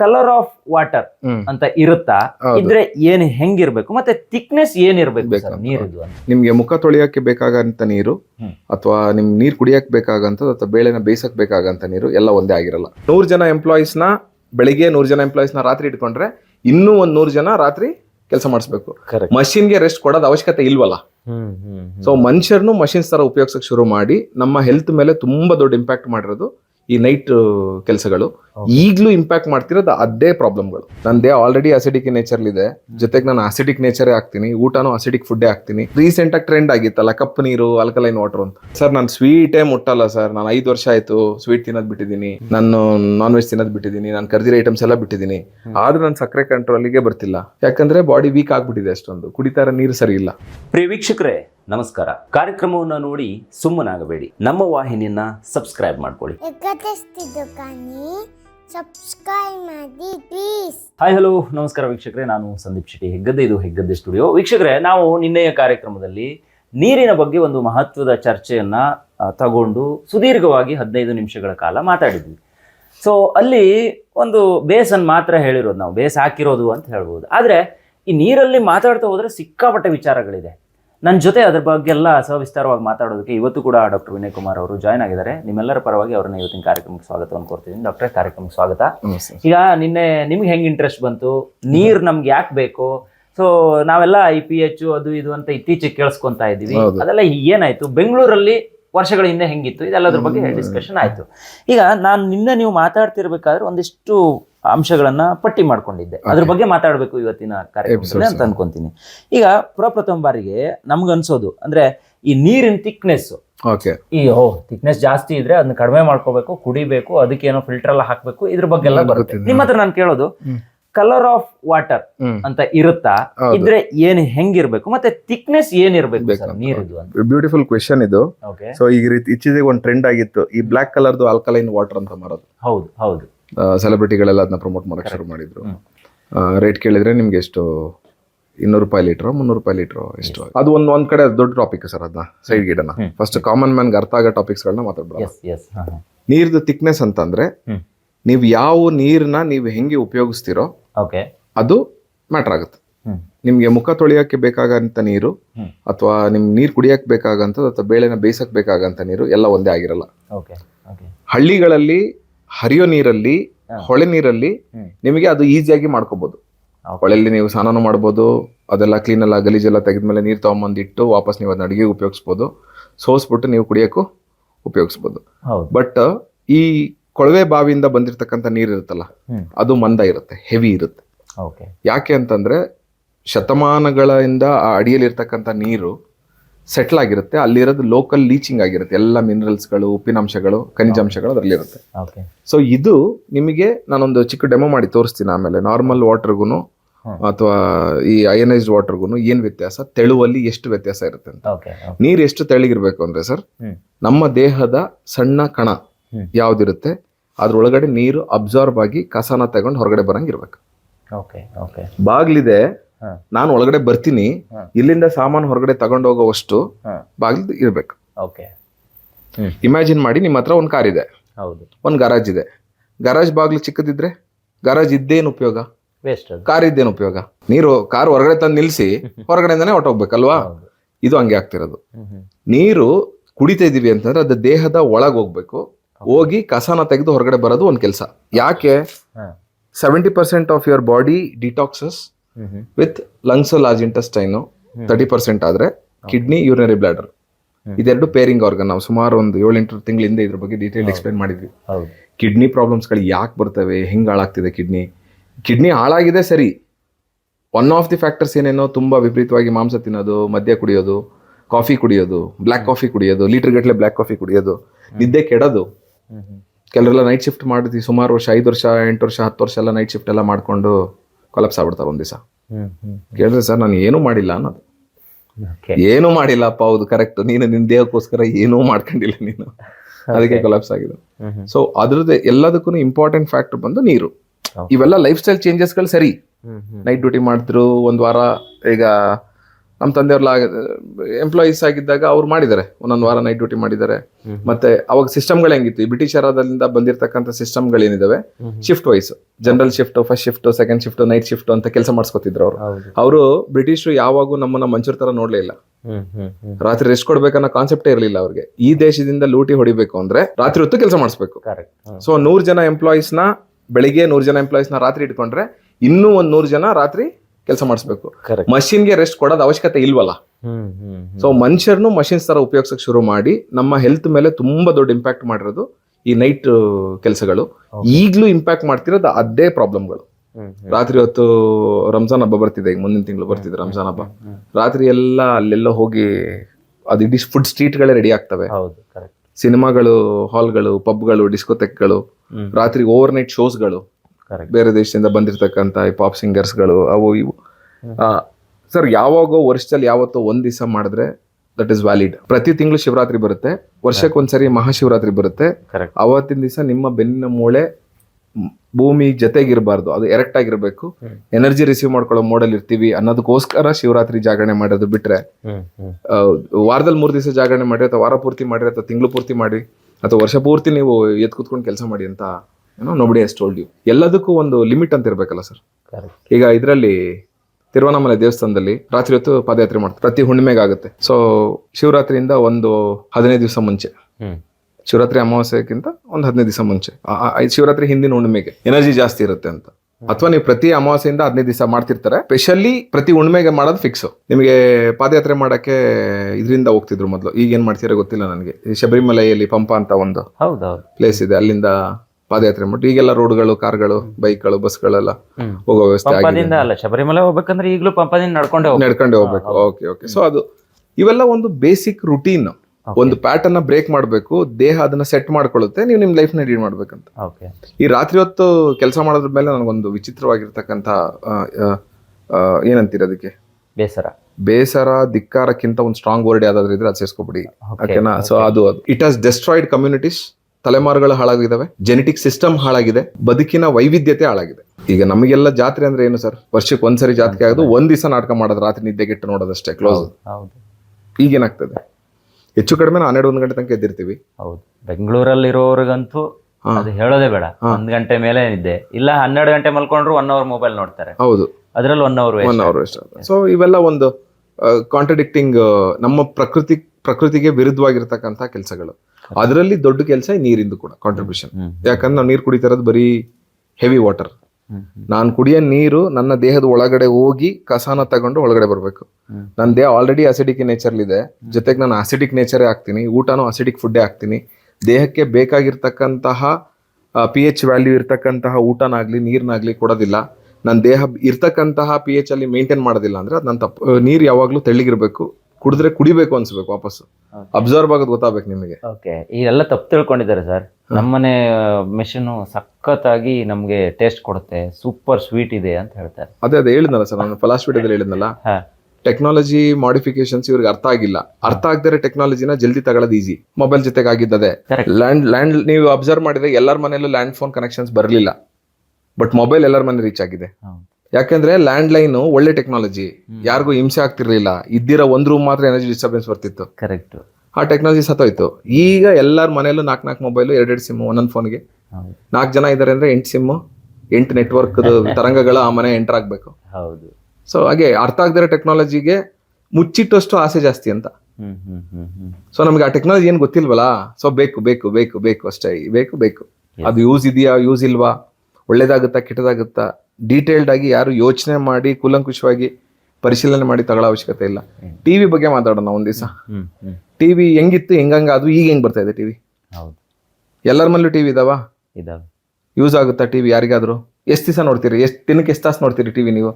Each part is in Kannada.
ಕಲರ್ ಆಫ್ ವಾಟರ್ ಅಂತ ಇರುತ್ತಾ. ಇದ್ರೆ ಏನ್ ಹೆಂಗಿರ್ಬೇಕು? ಮತ್ತೆ ಥಿಕ್ನೆಸ್ ಏನಿರ್ಬೇಕು. ನೀರಿದು ನಿಮ್ಗೆ ಮುಖ ತೊಳೆಯಕ್ಕೆ ಬೇಕಾಗಂತ ನೀರು. ಅಥವಾ ನಿಮ್ ನೀರ್ ಕುಡಿಯಕ್ ಬೇಕಾಗಂತ ಅಥವಾ ಬೇಳೆನ ಬೇಯಿಸಕ್ ಬೇಕಾಗಂತ ನೀರು ಎಲ್ಲ ಒಂದೇ ಆಗಿರಲ್ಲ. ನೂರ್ ಜನ ಎಂಪ್ಲಾಯೀಸ್ನ ಬೆಳಿಗ್ಗೆ ನೂರ್ ಜನ ಎಂಪ್ಲಾಯೀಸ್ನ ರಾತ್ರಿ ಇಟ್ಕೊಂಡ್ರೆ ಇನ್ನೂ ಒಂದ್ ನೂರ್ ಜನ ರಾತ್ರಿ ಕೆಲಸ ಮಾಡಿಸ್ಬೇಕು. ಮಷಿನ್ಗೆ ರೆಸ್ಟ್ ಕೊಡೋದು ಅವಶ್ಯಕತೆ ಇಲ್ವಲ್ಲ? ಸೊ ಮನುಷ್ಯರ್ನು ಮಷಿನ್ಸ್ ತರ ಉಪಯೋಗಿಸಕ್ ಶುರು ಮಾಡಿ ನಮ್ಮ ಹೆಲ್ತ್ ಮೇಲೆ ತುಂಬಾ ದೊಡ್ಡ ಇಂಪ್ಯಾಕ್ಟ್ ಮಾಡಿರೋದು ಈ ನೈಟ್ ಕೆಲಸಗಳು. ಈಗ್ಲೂ ಇಂಪ್ಯಾಕ್ಟ್ ಮಾಡ್ತಿರೋದು ಅದೇ ಪ್ರಾಬ್ಲಮ್ಗಳು ನನ್ನ ದೇಹ ಆಲ್ರೆಡಿ ಅಸಿಡಿಕ್ ನೇಚರ್ ಇದೆ. ಜೊತೆಗೆ ನಾನು ಅಸಿಡಿಕ್ ನೇಚರೇ ಹಾಕ್ತೀನಿ. ಊಟನೂ ಅಸಿಡಿಕ್ ಫುಡ್ಡೇ ಹಾಕ್ತೀನಿ. ರೀಸೆಂಟ್ ಆಗಿ ಟ್ರೆಂಡ್ ಆಗಿತ್ತಲ್ಲ ಕಪ್ ನೀರು ಅಲ್ಕಲೈನ್ ವಾಟರ್ ಅಂತ. ಸರ್ ನಾನು ಸ್ವೀಟೇ ಮುಟ್ಟಲ್ಲ ಸರ್ ನಾನು ಐದು ವರ್ಷ ಆಯ್ತು ಸ್ವೀಟ್ ತಿನ್ನೋದು ಬಿಟ್ಟಿದ್ದೀನಿ. ನಾನು ನಾನ್ ವೆಜ್ ತಿನ್ನೋದು ಬಿಟ್ಟಿದ್ದೀನಿ. ನಾನು ಕರ್ದಿರೋ ಐಟಮ್ಸ್ ಎಲ್ಲ ಬಿಟ್ಟಿದ್ದೀನಿ. ಆದ್ರೂ ನಾನು ಸಕ್ಕರೆ ಕಂಟ್ರೋಲಿಗೆ ಬರ್ತಿಲ್ಲ. ಯಾಕಂದ್ರೆ ಬಾಡಿ ವೀಕ್ ಆಗ್ಬಿಟ್ಟಿದೆ ಅಷ್ಟೊಂದು. ಕುಡಿತಾರ ನೀರು ಸರಿ ಇಲ್ಲ. ಪ್ರಿಯ ವೀಕ್ಷಕರೇ ನಮಸ್ಕಾರ. ಕಾರ್ಯಕ್ರಮವನ್ನು ನೋಡಿ ಸುಮ್ಮನಾಗಬೇಡಿ. ನಮ್ಮ ವಾಹಿನಿಯನ್ನ ಸಬ್ಸ್ಕ್ರೈಬ್ ಮಾಡ್ಕೊಳ್ಳಿ. ಸಬ್ಸ್ಕ್ರೈಬ್ ಮಾಡಿ ಪ್ಲೀಸ್ ಹಾಯ್ ಹಲೋ ನಮಸ್ಕಾರ ವೀಕ್ಷಕರೇ. ನಾನು ಸಂದೀಪ್ ಶೆಟ್ಟಿ ಹೆಗ್ಗದ್ದೆ. ಇದು ಹೆಗ್ಗದ್ದೆ ಸ್ಟುಡಿಯೋ ವೀಕ್ಷಕರೇ, ನಾವು ನಿನ್ನೆಯ ಕಾರ್ಯಕ್ರಮದಲ್ಲಿ ನೀರಿನ ಬಗ್ಗೆ ಒಂದು ಮಹತ್ವದ ಚರ್ಚೆಯನ್ನ ತಗೊಂಡು ಸುದೀರ್ಘವಾಗಿ ಹದಿನೈದು ನಿಮಿಷಗಳ ಕಾಲ ಮಾತಾಡಿದ್ವಿ. ಸೊ ಅಲ್ಲಿ ಒಂದು ಬೇಸನ್ನು ಮಾತ್ರ ಹೇಳಿರೋದು. ನಾವು ಬೇಸ್ ಹಾಕಿರೋದು ಅಂತ ಹೇಳ್ಬೋದು. ಆದರೆ, ಈ ನೀರಲ್ಲಿ ಮಾತಾಡ್ತಾ ಹೋದರೆ ಸಿಕ್ಕಾಪಟ್ಟೆ ವಿಚಾರಗಳಿದೆ. ನನ್ನ ಜೊತೆ ಅದ್ರ ಬಗ್ಗೆ ಎಲ್ಲ ಸವಿಸ್ತಾರವಾಗಿ ಮಾತಾಡೋದಕ್ಕೆ ಇವತ್ತು ಕೂಡ ಡಾಕ್ಟರ್ ವಿನಯ್ ಕುಮಾರ್ ಅವರು ಜಾಯ್ನ್ ಆಗಿದ್ದಾರೆ. ನಿಮ್ಮೆಲ್ಲರ ಪರವಾಗಿ ಅವ್ರನ್ನ ಇವತ್ತಿನ ಕಾರ್ಯಕ್ರಮಕ್ಕೆ ಸ್ವಾಗತವನ್ನು ಕೊಡ್ತೀನಿ ಡಾಕ್ಟರ್ ಕಾರ್ಯಕ್ರಮಕ್ಕೆ ಸ್ವಾಗತ. ಈಗ ನಿನ್ನೆ ನಿಮ್ಗೆ ಹೆಂಗೆ ಇಂಟ್ರೆಸ್ಟ್ ಬಂತು? ನೀರು ನಮ್ಗೆ ಯಾಕೆ ಬೇಕು? ಸೊ ನಾವೆಲ್ಲ ಐ ಪಿ ಎಚ್ ಅದು ಇದು ಅಂತ ಇತ್ತೀಚೆಗೆ ಕೇಳಿಸ್ಕೊಂತಾ ಇದ್ದೀವಿ. ಅದೆಲ್ಲ ಏನಾಯ್ತು? ಬೆಂಗಳೂರಲ್ಲಿ ವರ್ಷಗಳ ಹಿಂದೆ ಹೆಂಗಿತ್ತು? ಇದೆಲ್ಲದ್ರ ಬಗ್ಗೆ. ಡಿಸ್ಕಷನ್ ಆಯ್ತು. ಈಗ ನಾನು ನಿನ್ನೆ ನೀವು ಮಾತಾಡ್ತಿರ್ಬೇಕಾದ್ರೆ ಒಂದಿಷ್ಟು ಅಂಶಗಳನ್ನ ಪಟ್ಟಿ ಮಾಡ್ಕೊಂಡಿದ್ದೆ. ಅದ್ರ ಬಗ್ಗೆ ಮಾತಾಡಬೇಕು ಇವತ್ತಿನ ಕಾರ್ಯಕ್ರಮದಲ್ಲಿ ಅಂತ ಅನ್ಕೊಂತೀನಿ. ಈಗ ಪ್ರಪ್ರಥಮ ಬಾರಿಗೆ ನಮ್ಗನ್ಸೋದು ಅಂದ್ರೆ ಈ ನೀರಿನ ಥಿಕ್ನೆಸ್ ಓಕೆ ಈ ಹೋ ಥಿಕ್ನೆಸ್ ಜಾಸ್ತಿ ಇದ್ರೆ ಅದನ್ನ ಕಡಿಮೆ ಮಾಡ್ಕೋಬೇಕು ಕುಡಿಬೇಕು ಅದಕ್ಕೆ ಏನೋ ಫಿಲ್ಟರ್ ಎಲ್ಲ ಹಾಕ್ಬೇಕು ಇದ್ರ ಬಗ್ಗೆ ಎಲ್ಲ ಬರುತ್ತೆ. ನಿಮ್ಮ ಹತ್ರ ನಾನು ಕೇಳೋದು. ಕಲರ್ ಆಫ್ ವಾಟರ್ ಅಂತ ಇರುತ್ತಾ. ಇದ್ರೆ ಏನ್ ಹೆಂಗಿರ್ಬೇಕು? ಮತ್ತೆ ಥಿಕ್ನೆಸ್ ಏನಿರ್ಬೇಕು. ನೀರಿದು ಅಂತ? ಬ್ಯೂಟಿಫುಲ್ ಕ್ವೆಶನ್ ಇದು. ಸೊ ಈಗ ರೀತಿ ಇತ್ತೀಚೆಗೆ ಒಂದು ಟ್ರೆಂಡ್ ಆಗಿತ್ತು ಈ ಬ್ಲಾಕ್ ಕಲರ್ದು ಆಲ್ಕಲೈನ್ ವಾಟರ್ ಅಂತ ಮಾಡೋದು ಹೌದು ಹೌದು. ಸೆಲೆಬ್ರಿಟಿಗಳೆಲ್ಲ ಅದನ್ನ ಪ್ರಮೋಟ್ ಮಾಡೋಕೆ ಶುರು ಮಾಡಿದ್ರು. ರೇಟ್ ಕೇಳಿದ್ರೆ ನಿಮ್ಗೆ ಎಷ್ಟು? ಇನ್ನೂರು ರೂಪಾಯಿ ಲೀಟ್ರು ಮುನ್ನೂರು ರೂಪಾಯಿ ಲೀಟ್ರು ಎಷ್ಟು? ಅದು ಒಂದು ಒಂದ್ ಕಡೆ ದೊಡ್ಡ ಟಾಪಿಕ್ ಸರ್ ಅದನ್ನ ಸೈಡ್ ಗಿಡನ. ಫಸ್ಟ್ ಕಾಮನ್ ಮ್ಯಾನ್ಗೆ ಅರ್ಥ ಆಗೋ ಟಾಪಿಕ್ಸ್ಗಳನ್ನ ಮಾತಾಡ್ಬೋದು ನೀರ್ದು ತಿಕ್ನೆಸ್ ಅಂತಂದ್ರೆ. ನೀವು ಯಾವ ನೀರನ್ನ ನೀವು ಹೆಂಗೆ ಉಪಯೋಗಿಸ್ತೀರೋ ಅದು ಮ್ಯಾಟರ್ ಆಗುತ್ತೆ. ನಿಮ್ಗೆ ಮುಖ ತೊಳೆಯಕ್ಕೆ ಬೇಕಾಗಂತ ನೀರು. ಅಥವಾ ನಿಮ್ ನೀರ್ ಕುಡಿಯಕ್ ಬೇಕಾಗಂತ ಅಥವಾ ಬೇಳೆನ ಬೇಯಿಸಕ್ ಬೇಕಾಗಂತ ನೀರು ಎಲ್ಲ ಒಂದೇ ಆಗಿರಲ್ಲ. ಹಳ್ಳಿಗಳಲ್ಲಿ ಹರಿಯೋ ನೀರಲ್ಲಿ ಹೊಳೆ ನೀರಲ್ಲಿ ನಿಮಗೆ ಅದು ಈಸಿಯಾಗಿ ಮಾಡ್ಕೋಬಹುದು ಹೊಳೆಯಲ್ಲಿ ನೀವು ಸ್ನಾನನೂ ಮಾಡ್ಬೋದು ಅದೆಲ್ಲ ಕ್ಲೀನ್ ಎಲ್ಲ ಗಲೀಜೆಲ್ಲ ತೆಗೆದ್ಮೇಲೆ ನೀರು ತಗೊಂಬಂದಿಟ್ಟು ವಾಪಸ್ ನೀವು ಅದನ್ನ ಅಡುಗೆ ಉಪಯೋಗಿಸ್ಬೋದು. ಸೋಸ್ಬಿಟ್ಟು ನೀವು ಕುಡಿಯೋಕ್ಕೂ ಉಪಯೋಗಿಸ್ಬೋದು. ಬಟ್ ಈ ಕೊಳವೆ ಬಾವಿಯಿಂದ ಬಂದಿರತಕ್ಕಂಥ ನೀರು ಇರುತ್ತಲ್ಲ ಅದು ಮಂದ ಇರುತ್ತೆ ಹೆವಿ ಇರುತ್ತೆ. ಯಾಕೆ ಅಂತಂದ್ರೆ ಶತಮಾನಗಳಿಂದ ಆ ಅಡಿಯಲ್ಲಿರ್ತಕ್ಕಂಥ ನೀರು ಸೆಟ್ಲ್ ಆಗಿರುತ್ತೆ. ಅಲ್ಲಿರೋದು ಲೋಕಲ್ ಲೀಚಿಂಗ್ ಆಗಿರುತ್ತೆ. ಎಲ್ಲ ಮಿನರಲ್ಸ್ಗಳು ಉಪ್ಪಿನಾಂಶಗಳು ಖನಿಜಾಂಶಗಳು ಅದರಲ್ಲಿರುತ್ತೆ. ಸೊ ಇದು ನಿಮಗೆ ನಾನೊಂದು ಚಿಕ್ಕ ಡೆಮೋ ಮಾಡಿ ತೋರಿಸ್ತೀನಿ ಆಮೇಲೆ. ನಾರ್ಮಲ್ ವಾಟರ್ಗೂ. ಅಥವಾ ಈ ಅಯನೈಸ್ಡ್ ವಾಟರ್ಗೂ ಏನು ವ್ಯತ್ಯಾಸ? ತೆಳುವಲ್ಲಿ ಎಷ್ಟು ವ್ಯತ್ಯಾಸ ಇರುತ್ತೆ ಅಂತ. ನೀರು ಎಷ್ಟು ತೆಳಗಿರ್ಬೇಕು ಅಂದ್ರೆ ಸರ್ ನಮ್ಮ ದೇಹದ ಸಣ್ಣ ಕಣ. ಯಾವ್ದಿರುತ್ತೆ? ಅದ್ರೊಳಗಡೆ ನೀರು ಅಬ್ಸಾರ್ಬ್ ಆಗಿ ಕಸನ ತಗೊಂಡು ಹೊರಗಡೆ ಬರಂಗಿರ್ಬೇಕು. ಬಾಗ್ಲಿದೆ. ನಾನು ಒಳಗಡೆ ಬರ್ತೀನಿ ಇಲ್ಲಿಂದ ಸಾಮಾನು ಹೊರಗಡೆ ತಗೊಂಡೋಗೋವಷ್ಟು ಹೋಗೋವಷ್ಟು ಬಾಗಿಲು ಇರ್ಬೇಕು. ಓಕೆ. ಇಮ್ಯಾಜಿನ್ ಮಾಡಿ ನಿಮ್ಮ ಹತ್ರ ಒಂದು ಕಾರ್ ಇದೆ. ಹೌದು. ಒಂದು ಗರಾಜ್ ಇದೆ. ಗರಾಜ್ ಬಾಗಿಲು ಚಿಕ್ಕದಿದ್ರೆ ಗರಾಜ್ ಇದ್ದೇನು ಉಪಯೋಗ? ವೇಸ್ಟ್ ಕಾರ್ ಇದ್ದೇನು ಉಪಯೋಗ? ನೀರು ಕಾರ್ ಹೊರಗಡೆ ತಂದು ನಿಲ್ಸಿ ಹೊರಗಡೆಯಿಂದಾನೆ ಹೊಟ್ಟೋಗ್ಬೇಕಲ್ವಾ ಹೋಗ್ಬೇಕಲ್ವಾ ಇದು ಹಂಗೆ ಆಗ್ತಿರೋದು. ನೀರು ಕುಡಿತಾ ಇದೀವಿ ಅಂತಂದ್ರೆ ಅದು ದೇಹದ ಒಳಗೆ ಹೋಗ್ಬೇಕು. ಹೋಗಿ ಕಸನ ತೆಗೆದು ಹೊರಗಡೆ ಬರೋದು ಒಂದು ಕೆಲಸ. ಯಾಕೆ. Seventy percent of your body detoxes with lungs large intestine thirty percent ಆದ್ರೆ ಕಿಡ್ನಿ ಯೂರಿನರಿ ಬ್ಲಾಡರ್. ಇದೆರಡು ಪೇರಿಂಗ್ ಆರ್ಗನ್. ನಾವು ಸುಮಾರು ಒಂದು ಏಳೆಂಟು ತಿಂಗಳಿಂದ ಇದ್ರ ಬಗ್ಗೆ ಡೀಟೇಲ್ ಎಕ್ಸ್ಪ್ಲೈನ್ ಮಾಡಿದ್ವಿ. ಹೌದು. ಕಿಡ್ನಿ ಪ್ರಾಬ್ಲಮ್ಸ್ಗಳು ಯಾಕೆ ಬರ್ತವೆ? ಹೆಂಗೆ ಹಾಳಾಗ್ತಿದೆ ಕಿಡ್ನಿ? ಕಿಡ್ನಿ ಹಾಳಾಗಿದೆ ಸರಿ. ಒನ್ ಆಫ್ ದಿ ಫ್ಯಾಕ್ಟರ್ಸ್ ಏನೇನೋ ತುಂಬ ವಿಪರೀತವಾಗಿ ಮಾಂಸ ತಿನ್ನೋದು ಮದ್ಯ ಕುಡಿಯೋದು ಕಾಫಿ ಕುಡಿಯೋದು ಬ್ಲ್ಯಾಕ್ ಕಾಫಿ ಕುಡಿಯೋದು ಲೀಟರ್ ಗಟ್ಟಲೆ ಬ್ಲ್ಯಾಕ್ ಕಾಫಿ ಕುಡಿಯೋದು ನಿದ್ದೆ ಕೆಡೋದು. ಕೆಲವರೆಲ್ಲ ನೈಟ್ ಶಿಫ್ಟ್ ಮಾಡಿದ್ವಿ ಸುಮಾರು ವರ್ಷ ಐದು ವರ್ಷ ಎಂಟು ವರ್ಷ ಹತ್ತು ವರ್ಷ ಎಲ್ಲ ನೈಟ್ ಶಿಫ್ಟ್ ಎಲ್ಲ ಮಾಡ್ಕೊಂಡು. ಕೊಲಪ್ಸ್ ಆಗ್ಬಿಡ್ತಾರೆ ಒಂದು ದಿವಸ. ಕೇಳಿದ್ರೆ ಸರ್ ನಾನು ಏನೂ ಮಾಡಿಲ್ಲ ಅನ್ನೋದು. ಏನೂ ಮಾಡಿಲ್ಲಪ್ಪ ಹೌದು ಕರೆಕ್ಟ್ ನೀನು ನಿನ್ನ ದೇಹಕ್ಕೋಸ್ಕರ ಏನೂ ಮಾಡ್ಕೊಂಡಿಲ್ಲ ನೀನು. ಅದಕ್ಕೆ ಕೊಲಾಪ್ಸ್ ಆಗಿದೆ ಸೊ ಅದ್ರದ್ದು ಎಲ್ಲದಕ್ಕೂ ಇಂಪಾರ್ಟೆಂಟ್ ಫ್ಯಾಕ್ಟರ್ ಬಂದು ನೀರು. ಇವೆಲ್ಲ ಲೈಫ್ ಸ್ಟೈಲ್ ಚೇಂಜಸ್ಗಳು ಸರಿ. ನೈಟ್ ಡ್ಯೂಟಿ ಮಾಡಿದ್ರು ಒಂದು ವಾರ ಈಗ ನಮ್ಮ ತಂದೆಯವ್ರಲ್ಲ ಎಂಪ್ಲಾಯೀಸ್ ಆಗಿದ್ದಾಗ ಅವ್ರು ಮಾಡಿದ್ದಾರೆ. ಒಂದೊಂದು ವಾರ ನೈಟ್ ಡ್ಯೂಟಿ ಮಾಡಿದ್ದಾರೆ. ಮತ್ತೆ ಅವಾಗ ಸಿಸ್ಟಮ್ಗಳು ಹೆಂಗಿತ್ತು? ಈ ಬ್ರಿಟಿಷ್ ಅರಾದಲ್ಲಿಂದ ಬಂದಿರತಕ್ಕಂಥ ಸಿಸ್ಟಮ್ಗಳೇನಿದಾವೆ shift wise general shift first shift second shift night shift ಅಂತ ಕೆಲಸ ಮಾಡಿಸ್ಕೊತಿದ್ರು ಅವರು. ಅವರು ಬ್ರಿಟಿಷರು ಯಾವಾಗೂ ನಮ್ಮನ್ನ ಮಂಚೂರ್ ತರ ನೋಡ್ಲೇ ಇಲ್ಲ. ರಾತ್ರಿ ರೆಸ್ಟ್ ಕೊಡ್ಬೇಕನ್ನೋ ಕಾನ್ಸೆಪ್ಟೇ ಇರಲಿಲ್ಲ ಅವ್ರಿಗೆ. ಈ ದೇಶದಿಂದ ಲೂಟಿ ಹೊಡಿಬೇಕು ಅಂದ್ರೆ ರಾತ್ರಿ ಹೊತ್ತು ಕೆಲಸ ಮಾಡಿಸ್ಬೇಕು. ಸೊ ನೂರ್ ಜನ ಎಂಪ್ಲಾಯೀಸ್ನ ಬೆಳಿಗ್ಗೆ ನೂರ್ ಜನ ಎಂಪ್ಲಾಯೀಸ್ನ ರಾತ್ರಿ ಇಟ್ಕೊಂಡ್ರೆ ಇನ್ನೂ ಒಂದ್ ನೂರ್ ಜನ ರಾತ್ರಿ ಕೆಲಸ ಮಾಡಿಸ್ಬೇಕು. ಮಷಿನ್ಗೆ ರೆಸ್ಟ್ ಕೊಡೋದು ಅವಶ್ಯಕತೆ ಇಲ್ವಲ್ಲ? ಸೊ ಮನುಷ್ಯರನ್ನು ಮಷಿನ್ಸ್ ತರ ಉಪಯೋಗಿಸಕ್ ಶುರು ಮಾಡಿ ನಮ್ಮ ಹೆಲ್ತ್ ಮೇಲೆ ತುಂಬಾ ದೊಡ್ಡ ಇಂಪ್ಯಾಕ್ಟ್ ಮಾಡಿರೋದು ಈ ನೈಟ್ ಕೆಲಸಗಳು. ಈಗ್ಲೂ ಇಂಪ್ಯಾಕ್ಟ್ ಮಾಡ್ತಿರೋದು ಅದೇ ಪ್ರಾಬ್ಲಮ್ಗಳು ರಾತ್ರಿ ಹೊತ್ತು ರಂಜಾನ್ ಹಬ್ಬ ಬರ್ತಿದೆ ಈಗ ಮುಂದಿನ ತಿಂಗಳು ಬರ್ತಿದೆ ರಂಜಾನ್ ಹಬ್ಬ. ರಾತ್ರಿ ಎಲ್ಲ ಅಲ್ಲೆಲ್ಲ ಹೋಗಿ ಅದು ಇಡೀ ಫುಡ್ ಸ್ಟ್ರೀಟ್ಗಳೇ ರೆಡಿ ಆಗ್ತವೆ. ಸಿನಿಮಾಗಳು ಹಾಲ್ಗಳು ಪಬ್ಗಳು ಡಿಸ್ಕೋತೆಕ್ಗಳು. ರಾತ್ರಿ ಓವರ್ ನೈಟ್ ಶೋಸ್ಗಳು ಬೇರೆ ದೇಶದಿಂದ ಬಂದಿರತಕ್ಕಂಥ ಈ ಪಾಪ್ ಸಿಂಗರ್ಸ್ಗಳು ಅವು ಇವು. ಸರ್ ಯಾವಾಗೋ ವರ್ಷದಲ್ಲಿ ಯಾವತ್ತೋ ಒಂದ್ ದಿವಸ ಮಾಡಿದ್ರೆ ದಟ್ ಇಸ್ ವ್ಯಾಲಿಡ್ ಪ್ರತಿ ತಿಂಗಳು ಶಿವರಾತ್ರಿ ಬರುತ್ತೆ. ವರ್ಷಕ್ಕೆ ಒಂದ್ಸರಿ ಮಹಾಶಿವರಾತ್ರಿ ಬರುತ್ತೆ. ಅವತ್ತಿನ ದಿವಸ ನಿಮ್ಮ ಬೆನ್ನಿನ ಮೂಳೆ ಭೂಮಿ ಜೊತೆಗಿರಬಾರ್ದು. ಅದು ಎರೆಕ್ಟ್ ಆಗಿರ್ಬೇಕು ಎನರ್ಜಿ ರಿಸೀವ್ ಮಾಡ್ಕೊಳ್ಳೋ ಮೋಡಲ್ ಇರ್ತೀವಿ ಅನ್ನೋದಕ್ಕೋಸ್ಕರ ಶಿವರಾತ್ರಿ ಜಾಗರಣೆ ಮಾಡೋದು ಬಿಟ್ರೆ. ವಾರದಲ್ಲಿ ಮೂರು ದಿವಸ ಜಾಗರಣೆ ಮಾಡಿ ಅಥವಾ ವಾರ ಪೂರ್ತಿ ಮಾಡಿ ಅಥವಾ ತಿಂಗಳು ಪೂರ್ತಿ ಮಾಡಿ ಅಥವಾ ವರ್ಷ ಪೂರ್ತಿ ನೀವು ಎತ್ ಕೂತ್ಕೊಂಡು ಕೆಲಸ ಮಾಡಿ ಅಂತ ಏನೋ ನೋಬಡಿ ಎಸ್ ಟೋಲ್ಡ್ ಯು ಎಲ್ಲದಕ್ಕೂ ಒಂದು ಲಿಮಿಟ್ ಅಂತ ಇರಬೇಕಲ್ಲ ಸರ್ ಈಗ ಇದರಲ್ಲಿ ತಿರುವನಮಲೆ ದೇವಸ್ಥಾನದಲ್ಲಿ ರಾತ್ರಿ ಹೊತ್ತು ಪಾದಯಾತ್ರೆ ಮಾಡ್ತಾರೆ. ಪ್ರತಿ ಹುಣ್ಣಿಮೆಗೆ ಆಗುತ್ತೆ. ಸೊ ಶಿವರಾತ್ರಿಯಿಂದ ಒಂದು ಹದಿನೈದು ದಿವಸ ಮುಂಚೆ. ಶಿವರಾತ್ರಿ ಅಮಾವಾಸ್ಯಕ್ಕಿಂತ ಒಂದು ಹದಿನೈದು ದಿವಸ ಮುಂಚೆ. ಶಿವರಾತ್ರಿ ಹಿಂದಿನ ಹುಣ್ಣಿಮೆಗೆ ಎನರ್ಜಿ ಜಾಸ್ತಿ ಇರುತ್ತೆ ಅಂತ. ಅಥವಾ ನೀವು ಪ್ರತಿ ಅಮಾವಾಸ್ಯೆಯಿಂದ ಹದಿನೈದು ದಿವಸ ಮಾಡ್ತಿರ್ತಾರೆ. ಸ್ಪೆಷಲಿ ಪ್ರತಿ ಹುಣ್ಣಿಮೆಗೆ ಮಾಡೋದು ಫಿಕ್ಸ್ ನಿಮಗೆ ಪಾದಯಾತ್ರೆ ಮಾಡಕ್ಕೆ ಇದರಿಂದ ಹೋಗ್ತಿದ್ರು ಮೊದಲು. ಈಗ ಏನ್ ಮಾಡ್ತೀರಾ ಗೊತ್ತಿಲ್ಲ ನನಗೆ. ಶಬರಿಮಲೆಯಲ್ಲಿ ಪಂಪ ಅಂತ ಒಂದು ಪ್ಲೇಸ್ ಇದೆ. ಅಲ್ಲಿಂದ ಪಾದಯಾತ್ರೆ ಮಾಡಿ ಈಗೆಲ್ಲ ರೋಡ್ಗಳು ಕಾರ್ಗಳು ಬೈಕ್ಗಳು ಬಸ್ಗಳೆಲ್ಲ. ಹೋಗೋ ವ್ಯವಸ್ಥೆ ಆಗಿದೆ. ಪಂಪದಿಂದ ಅಲ್ಲ ಶಬರಿಮಲೆ ಹೋಗ್ಬೇಕಂದ್ರೆ ಈಗಲೂ ಪಂಪದಿಂದ ನಡ್ಕೊಂಡೇ ಹೋಗ್ಬೇಕು. ನಡ್ಕೊಂಡೆ ಹೋಗ್ಬೇಕು. ಓಕೆ ಓಕೆ ಸೊ ಅದು ಇವೆಲ್ಲ ಒಂದು ಬೇಸಿಕ್ ರುಟೀನ್ ಒಂದು ಪ್ಯಾಟರ್ನ್ ಬ್ರೇಕ್ ಮಾಡಬೇಕು ದೇಹ ಅದನ್ನ ಸೆಟ್ ಮಾಡ್ಕೊಳ್ಳುತ್ತೆ ನೀವು ನಿಮ್ಮ ಲೈಫ್ನ ಲೀಡ್ ಮಾಡ್ಬೇಕಂತ. ಓಕೆ ಈ ರಾತ್ರಿ ಹೊತ್ತು ಕೆಲಸ ಮಾಡೋದ್ರ ಮೇಲೆ ನನಗೊಂದು ವಿಚಿತ್ರವಾಗಿರ್ತಕ್ಕಂಥ ಏನಂತೀರ ಅದಕ್ಕೆ? ಬೇಸರ. ಬೇಸರ ಧಿಕ್ಕಾರಕ್ಕಿಂತ ಒಂದು ಸ್ಟ್ರಾಂಗ್ ವರ್ಡ್ ಯಾವ್ದಾದ್ರು ಇದ್ರೆ ಅದು ಸೇರ್ಸ್ಕೊಬಿಡಿ. ಓಕೆನಾ ಸೊ ಅದು ಅದು. ಇಟ್ ಹಾಸ್ ಡೆಸ್ಟ್ರಾಯ್ಡ್ ಕಮ್ಯುನಿಟೀಸ್ ತಲೆಮಾರುಗಳು ಹಾಳಾಗಿದ್ದಾವೆ ಜೆನೆಟಿಕ್ ಸಿಸ್ಟಮ್ ಹಾಳಾಗಿದೆ ಬದುಕಿನ ವೈವಿಧ್ಯತೆ ಹಾಳಾಗಿದೆ. ಈಗ ನಮಗೆಲ್ಲ ಜಾತ್ರೆ ಅಂದ್ರೆ ಏನು ಸರ್? ವರ್ಷಕ್ಕೆ ಒಂದ್ಸರಿ ಜಾತ್ರೆ ಆಗೋದು ಒಂದ್ ದಿವಸ ನಾಟಕ ಮಾಡೋದು ರಾತ್ರಿ ನಿದ್ದೆಗೆಟ್ಟು ನೋಡೋದಷ್ಟೇ ಕ್ಲೋಸ್ ಈಗೇನಾಗ್ತದೆ? ಹೆಚ್ಚು ಕಡಿಮೆ ನಾವು ಹನ್ನೆರಡು ಒಂದು ಗಂಟೆ ತನಕ ಎದ್ದಿರ್ತೀವಿ. ಹೌದು. ಬೆಂಗಳೂರಲ್ಲಿರೋರ್ಗಂತೂ ಅದು ಹೇಳೋದೇ ಬೇಡ. ಒಂದ್ ಗಂಟೆ ಮೇಲೆ ನಿದ್ದೆ. ಇಲ್ಲ ಹನ್ನೆರಡು ಗಂಟೆ ಮಲ್ಕೊಂಡ್ರು ಒನ್ ಅವರ್ ಮೊಬೈಲ್ ನೋಡ್ತಾರೆ. ಹೌದು. ಅದ್ರಲ್ಲಿ one hour one hour so ಇವೆಲ್ಲ ಒಂದು ಕಾಂಟ್ರಡಿಕ್ಟಿಂಗ್ ನಮ್ಮ ಪ್ರಕೃತಿ ಪ್ರಕೃತಿಗೆ ವಿರುದ್ಧವಾಗಿರ್ತಕ್ಕಂಥ ಕೆಲಸಗಳು. ಅದರಲ್ಲಿ ದೊಡ್ಡ ಕೆಲಸ ನೀರಿಂದು ಕೂಡ ಕಾಂಟ್ರಿಬ್ಯೂಷನ್ ಯಾಕಂದ್ರೆ ನಾವು ನೀರು ಕುಡಿತಾ ಇರೋದು ಬರೀ ಹೆವಿ ವಾಟರ್ ನಾನು ಕುಡಿಯೋ ನೀರು ನನ್ನ ದೇಹದ ಒಳಗಡೆ ಹೋಗಿ ಕಸಾನ ತಗೊಂಡು ಒಳಗಡೆ ಬರಬೇಕು. ನನ್ನ ದೇಹ ಆಲ್ರೆಡಿ ಅಸಿಡಿಕ್ ನೇಚರ್ ಇದೆ ಜೊತೆಗೆ ನಾನು ಅಸಿಡಿಕ್ ನೇಚರೇ ಹಾಕ್ತೀನಿ ಊಟನೂ ಅಸಿಡಿಕ್ ಫುಡ್ಡೇ ಹಾಕ್ತೀನಿ. ದೇಹಕ್ಕೆ ಬೇಕಾಗಿರ್ತಕ್ಕಂತಹ ಪಿ ಎಚ್ ವ್ಯಾಲ್ಯೂ ಇರ್ತಕ್ಕಂತಹ ಊಟನಾಗ್ಲಿ ನೀರ್ನಾಗ್ಲಿ ಕೊಡೋದಿಲ್ಲ. ನನ್ನ ದೇಹ ಇರ್ತಕ್ಕಂತಹ ಪಿ ಎಚ್ ಅಲ್ಲಿ ಮೇಂಟೈನ್ ಮಾಡೋದಿಲ್ಲ ಅಂದ್ರೆ ಅದು ನನ್ನ ತಪ್ಪು. ನೀರು ಯಾವಾಗಲೂ ತೆಳ್ಳಿಗಿರ್ಬೇಕು. ಕುಡಿದ್ರೆ ಕುಡಿಬೇಕು ಅನ್ಸ್ಬೇಕು ವಾಪಸ್ ಅಬ್ಸರ್ವ್ ಆಗೋದು ಗೊತ್ತಾಗ್ಬೇಕು ನಿಮಗೆ. ಓಕೆ ಇದೆಲ್ಲ ತಪ್ಪು ತಿಳ್ಕೊಂಡಿದ್ದಾರೆ ಸರ್ ನಮ್ಮನೆ ಮೆಷಿನ್ ಸಖತ್ತಾಗಿ ನಮ್ಗೆ ಟೇಸ್ಟ್ ಕೊಡುತ್ತೆ. ಸೂಪರ್ ಸ್ವೀಟ್ ಇದೆ ಅಂತ ಹೇಳ್ತಾರೆ. ಅದೇ ಅದೇ ಹೇಳಿದ್ನಲ್ಲ ಸರ್ ನಾನು ಫಲಾಸ್ ವಿಡಿಯೋದಲ್ಲಿ ಹೇಳಿದ್ನಲ್ಲ. ಟೆಕ್ನಾಲಜಿ ಮಾಡಿಫಿಕೇಶನ್ಸ್ ಇವ್ರಿಗೆ ಅರ್ಥ ಆಗಿಲ್ಲ. ಅರ್ಥ ಆಗದಿರೋ ಟೆಕ್ನಾಲಜಿನ ಜಲ್ದಿ ತಗೊಳ್ಳೋದು ಈಸಿ ಮೊಬೈಲ್ ಜೊತೆಗೆ ಆಗಿದ್ದದೆ ಲ್ಯಾಂಡ್ ಲ್ಯಾಂಡ್ ನೀವು ಅಬ್ಸರ್ವ್ ಮಾಡಿದ್ರೆ ಎಲ್ಲರ ಮನೆಯಲ್ಲೂ ಲ್ಯಾಂಡ್ ಫೋನ್ ಕನೆಕ್ಷನ್ಸ್ ಬರಲಿಲ್ಲ. ಬಟ್ ಮೊಬೈಲ್ ಎಲ್ಲರ ಮನೆ ರೀಚ್ ಆಗಿದೆ. ಯಾಕಂದ್ರೆ ಲ್ಯಾಂಡ್ ಲೈನ್ ಒಳ್ಳೆ ಟೆಕ್ನಾಲಜಿ. ಯಾರಿಗೂ ಹಿಂಸೆ ಆಗ್ತಿರ್ಲಿಲ್ಲ. ಇದ್ದಿರೋ ಒಂದ್ ರೂಮ್ ಮಾತ್ರ ಎನರ್ಜಿ ಡಿಸ್ಟರ್ಬೆನ್ಸ್ ಬರ್ತಿತ್ತು. ಕರೆಕ್ಟ್ ಆ ಟೆಕ್ನಾಲಜಿ ಸತ್ತೋಯ್ತು. ಈಗ ಎಲ್ಲರ ಮನೆಯಲ್ಲೂ ನಾಲ್ಕು ನಾಲ್ಕು ಮೊಬೈಲ್ ಎರಡೆರಡು ಸಿಮ್ ಒಂದೊಂದು ಫೋನ್ಗೆ ನಾಲ್ಕು ಜನ ಇದ್ದಾರೆ ಅಂದ್ರೆ ಎಂಟು ಸಿಮ್ ಎಂಟು ನೆಟ್ವರ್ಕ್ ತರಂಗಗಳು ಆ ಮನೆ ಎಂಟರ್ ಆಗ್ಬೇಕು. ಹೌದು. ಸೊ ಹಾಗೆ ಅರ್ಥ ಆಗದಿರೋ ಟೆಕ್ನಾಲಜಿಗೆ ಮುಚ್ಚಿಟ್ಟಷ್ಟು ಆಸೆ ಜಾಸ್ತಿ ಅಂತ. ಸೊ ನಮ್ಗೆ ಆ ಟೆಕ್ನಾಲಜಿ ಏನು ಗೊತ್ತಿಲ್ವಲ್ಲ? ಸೊ ಬೇಕು ಬೇಕು ಬೇಕು ಬೇಕು ಅಷ್ಟೇ. ಬೇಕು ಬೇಕು. ಅದು ಯೂಸ್ ಇದೆಯಾ ಯೂಸ್ ಇಲ್ವಾ? ಒಳ್ಳೇದಾಗುತ್ತಾ ಕೆಟ್ಟದಾಗುತ್ತಾ? ಡೀಟೇಲ್ಡ್ ಆಗಿ ಯಾರು ಯೋಚನೆ ಮಾಡಿ ಕೂಲಂಕುಷವಾಗಿ ಪರಿಶೀಲನೆ ಮಾಡಿ ತಗೊಳ್ಳೋ ಅವಶ್ಯಕತೆ ಇಲ್ಲ. ಟಿವಿ ಬಗ್ಗೆ ಮಾತಾಡೋಣ ಒಂದ್ ದಿವಸ. ಹ್ಮ್ ಹ್ಮ್. ಟಿವಿ ಹೆಂಗಿತ್ತು ಹೆಂಗಂಗ ಅದು ಈಗ ಹೆಂಗ್ ಬರ್ತಾ ಇದೆ ಟಿವಿ ಹೌದು. ಎಲ್ಲರ ಮನೇಲೂ ಟಿವಿ ಇದಾವ? ಇದಾವೆ. ಯೂಸ್ ಆಗುತ್ತಾ ಟಿವಿ ಯಾರಿಗಾದ್ರು? ಎಷ್ಟು ದಿವಸ ನೋಡ್ತೀರಿ? ಎಷ್ಟು ದಿನಕ್ಕೆ ಎಷ್ಟು ತಾಸು ನೋಡ್ತೀರಿ ಟಿವಿ ನೀವು?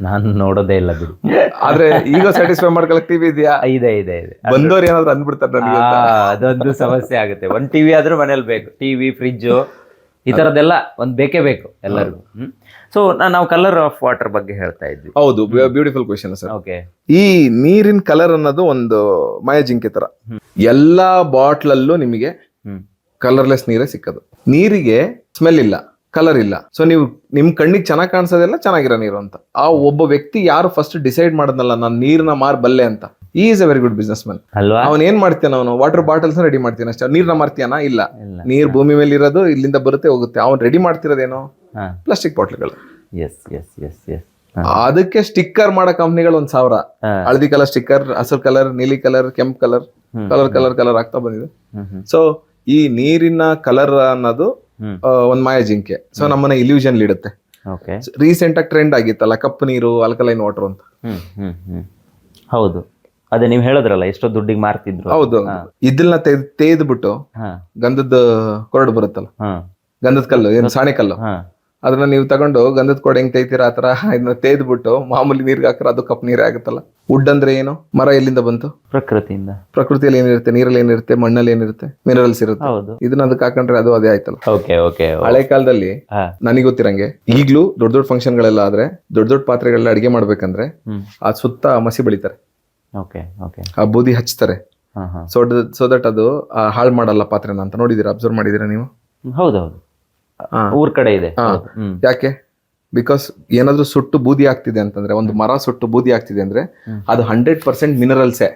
ನಾನು ನೋಡೋದೇ ಇಲ್ಲ ಬಿಡು. ಆದ್ರೆ ಈಗ ಸ್ಯಾಟಿಸ್ಫೈ ಮಾಡ್ಕೊಳಕ್ ಟಿವಿ ಇದೆಯಾ? ಇದೆ ಇದೆ ಇದೆ. ಬಂದವ್ರು ಏನಾದ್ರು ಅಂದ್ಬಿಡ್ತಾರೆ ನನಗೆ ಅಂತ. ಆ, ಅದೊಂದು ಸಮಸ್ಯೆ ಆಗುತ್ತೆ. ಒಂದ್ ಟಿವಿ ಆದ್ರೂ ಮನೇಲಿ ಬೇಕು. ಟಿವಿ ಫ್ರಿಜ್ಜು ಈ ತರದೆಲ್ಲ ಒಂದ್ ಬೇಕೇ ಬೇಕು ಎಲ್ಲರಿಗೂ. ಸೊ ನಾವು ಕಲರ್ ಆಫ್ ವಾಟರ್ ಬಗ್ಗೆ ಹೇಳ್ತಾ ಇದ್ವಿ. ಹೌದು ಬ್ಯೂಟಿಫುಲ್ ಕ್ವಶನ್ ಸರ್ ಓಕೆ ಈ ನೀರಿನ ಕಲರ್ ಅನ್ನೋದು ಒಂದು ಮಾಯಜಿಂಕೆ ತರ. ಎಲ್ಲಾ ಬಾಟ್ಲಲ್ಲೂ ನಿಮಗೆ ಕಲರ್ಲೆಸ್ ನೀರೇ ಸಿಕ್ಕದು. ನೀರಿಗೆ ಸ್ಮೆಲ್ ಇಲ್ಲ ಕಲರ್ ಇಲ್ಲ. ಸೊ ನೀವು ನಿಮ್ ಕಣ್ಣಿಗೆ ಚೆನ್ನಾಗಿ ಕಾಣಿಸೋದೆಲ್ಲ ಚೆನ್ನಾಗಿರೋ ನೀರು ಅಂತ. ಆ ಒಬ್ಬ ವ್ಯಕ್ತಿ ಯಾರು ಫಸ್ಟ್ ಡಿಸೈಡ್ ಮಾಡದ್ನಲ್ಲ ನಾನು ನೀರ್ನ ಮಾರ್ ಬಲ್ಲೆ ಅಂತ. Is a very good businessman ಅಲ್ವಾ? ಅವನ್ ಏನ್ ಮಾಡ್ತಾನ ಅವನು? ವಾಟರ್ ಬಾಟಲ್ಸ್ ರೆಡಿ ಮಾಡ್ತೀನಿ ಅಷ್ಟೇ. ನೀರ್ನ ಮಾರ್ತಿಯಾನ? ಇಲ್ಲ. ನೀರ್ ಭೂಮಿ ಮೇಲೆ ಇರೋದು ಇಲ್ಲಿಂದ ಬರುತ್ತೆ ಹೋಗುತ್ತೆ. ಅವ್ನು ರೆಡಿ ಮಾಡ್ತಿರೋದೇನೋ? ಪ್ಲಾಸ್ಟಿಕ್ ಬಾಟ್ಲ್ಗಳು. ಎಸ್ ಎಸ್ ಎಸ್ ಎಸ್ ಅದಕ್ಕೆ ಸ್ಟಿಕ್ಕರ್ ಮಾಡೋ ಕಂಪ್ನಿಗಳು ಒಂದ್ ಸಾವಿರ. ಹಳದಿ ಕಲರ್ ಸ್ಟಿಕ್ಕರ್ ಹಸಿರು ಕಲರ್ ನೀಲಿ ಕಲರ್ ಕೆಂಪ್ ಕಲರ್ ಕಲರ್ ಕಲರ್ ಕಲರ್ ಆಗ್ತಾ ಬಂದಿದೆ. ಸೊ ಈ ನೀರಿನ ಕಲರ್ ಅನ್ನೋದು ಒಂದ್ ಮಾಯ ಜಿಂಕೆ. ಸೊ ನಮ್ಮನ್ನ ಇಲ್ಯೂಷನ್ ಇಡುತ್ತೆ ರೀಸೆಂಟ್ ಆಗಿ ಟ್ರೆಂಡ್ ಆಗಿತ್ತಲ್ಲ ಕಪ್ಪು ನೀರು ಅಲ್ಕಲೈನ್ ವಾಟರ್ ಅಂತ. ಹೌದು. ಅದೇ ನೀವು ಹೇಳಿದ್ರಲ್ಲ ಎಷ್ಟೋ ದುಡ್ಡಿಗೆ ಮಾರ್ತಿದ್ರು. ಹೌದು. ಇದನ್ನ ತೇದ್ಬಿಟ್ಟು ಹಾ. ಗಂಧದ ಕೊರಡು ಬರುತ್ತಲ್ಲ. ಗಂಧದ ಕಲ್ಲು ಏನು ಸಾಣೆ ಕಲ್ಲು. ಅದನ್ನ ನೀವು ತಗೊಂಡು ಗಂಧದ ಕೊಡೆ ಹೆಂಗ್ ತೈತೀರಾ ಆತರ ಇದನ್ನ ತೇದ್ಬಿಟ್ಟು ಮಾಮೂಲಿ ನೀರ್ಗೆ ಹಾಕ್ರೆ ಅದು ಕಪ್ ನೀರೇ ಆಗುತ್ತಲ್ಲ? ವುಡ್ ಅಂದ್ರೆ ಏನು? ಮರ ಎಲ್ಲಿಂದ ಬಂತು? ಪ್ರಕೃತಿಯಿಂದ. ಪ್ರಕೃತಿಯಲ್ಲಿ ಏನಿರುತ್ತೆ? ನೀರಲ್ಲಿ ಏನಿರುತ್ತೆ? ಮಣ್ಣಲ್ಲಿ ಏನಿರುತ್ತೆ? ಮಿನರಲ್ಸ್ ಇರುತ್ತೆ. ಇದನ್ನ ಅದಕ್ಕೆ ಹಾಕೊಂಡ್ರೆ ಅದು ಅದೇ ಆಯ್ತಲ್ಲ. ಓಕೆ ಓಕೆ ಹಳೆ ಕಾಲದಲ್ಲಿ ನನಗೆ ಗೊತ್ತಿರಂಗೆ ಈಗ್ಲೂ ದೊಡ್ಡ ದೊಡ್ಡ ಫಂಕ್ಷನ್ ಗಳೆಲ್ಲ ಆದ್ರೆ ದೊಡ್ಡ ದೊಡ್ಡ ಪಾತ್ರೆಗಳೆಲ್ಲ ಅಡಿಗೆ ಮಾಡ್ಬೇಕಂದ್ರೆ ಆ ಸುತ್ತ ಮಸಿ ಬೆಳಿತಾರೆ. ಆ ಬೂದಿ ಹಚ್ತಾರೆ. ಸೊ ಸೊ ದಟ್ ಅದು ಹಾಳು ಮಾಡಲ್ಲ ಪಾತ್ರೆನ ಅಂತ ನೋಡಿದೀರ? ಅಬ್ಸರ್ವ್ ಮಾಡಿದೀರಾ ನೀವು? ಹೌದೌದು. ಊರ್ ಕಡೆ ಇದೆ. ಯಾಕೆ? ಬಿಕಾಸ್ ಏನಾದ್ರೂ ಸುಟ್ಟು ಬೂದಿ ಆಗ್ತಿದೆ ಅಂತಂದ್ರೆ ಒಂದು ಮರ ಸುಟ್ಟು ಬೂದಿ ಆಗ್ತಿದೆ ಅಂದ್ರೆ. ಅದು ಹಂಡ್ರೆಡ್ ಪರ್ಸೆಂಟ್ ಮಿನರಲ್ಸೇ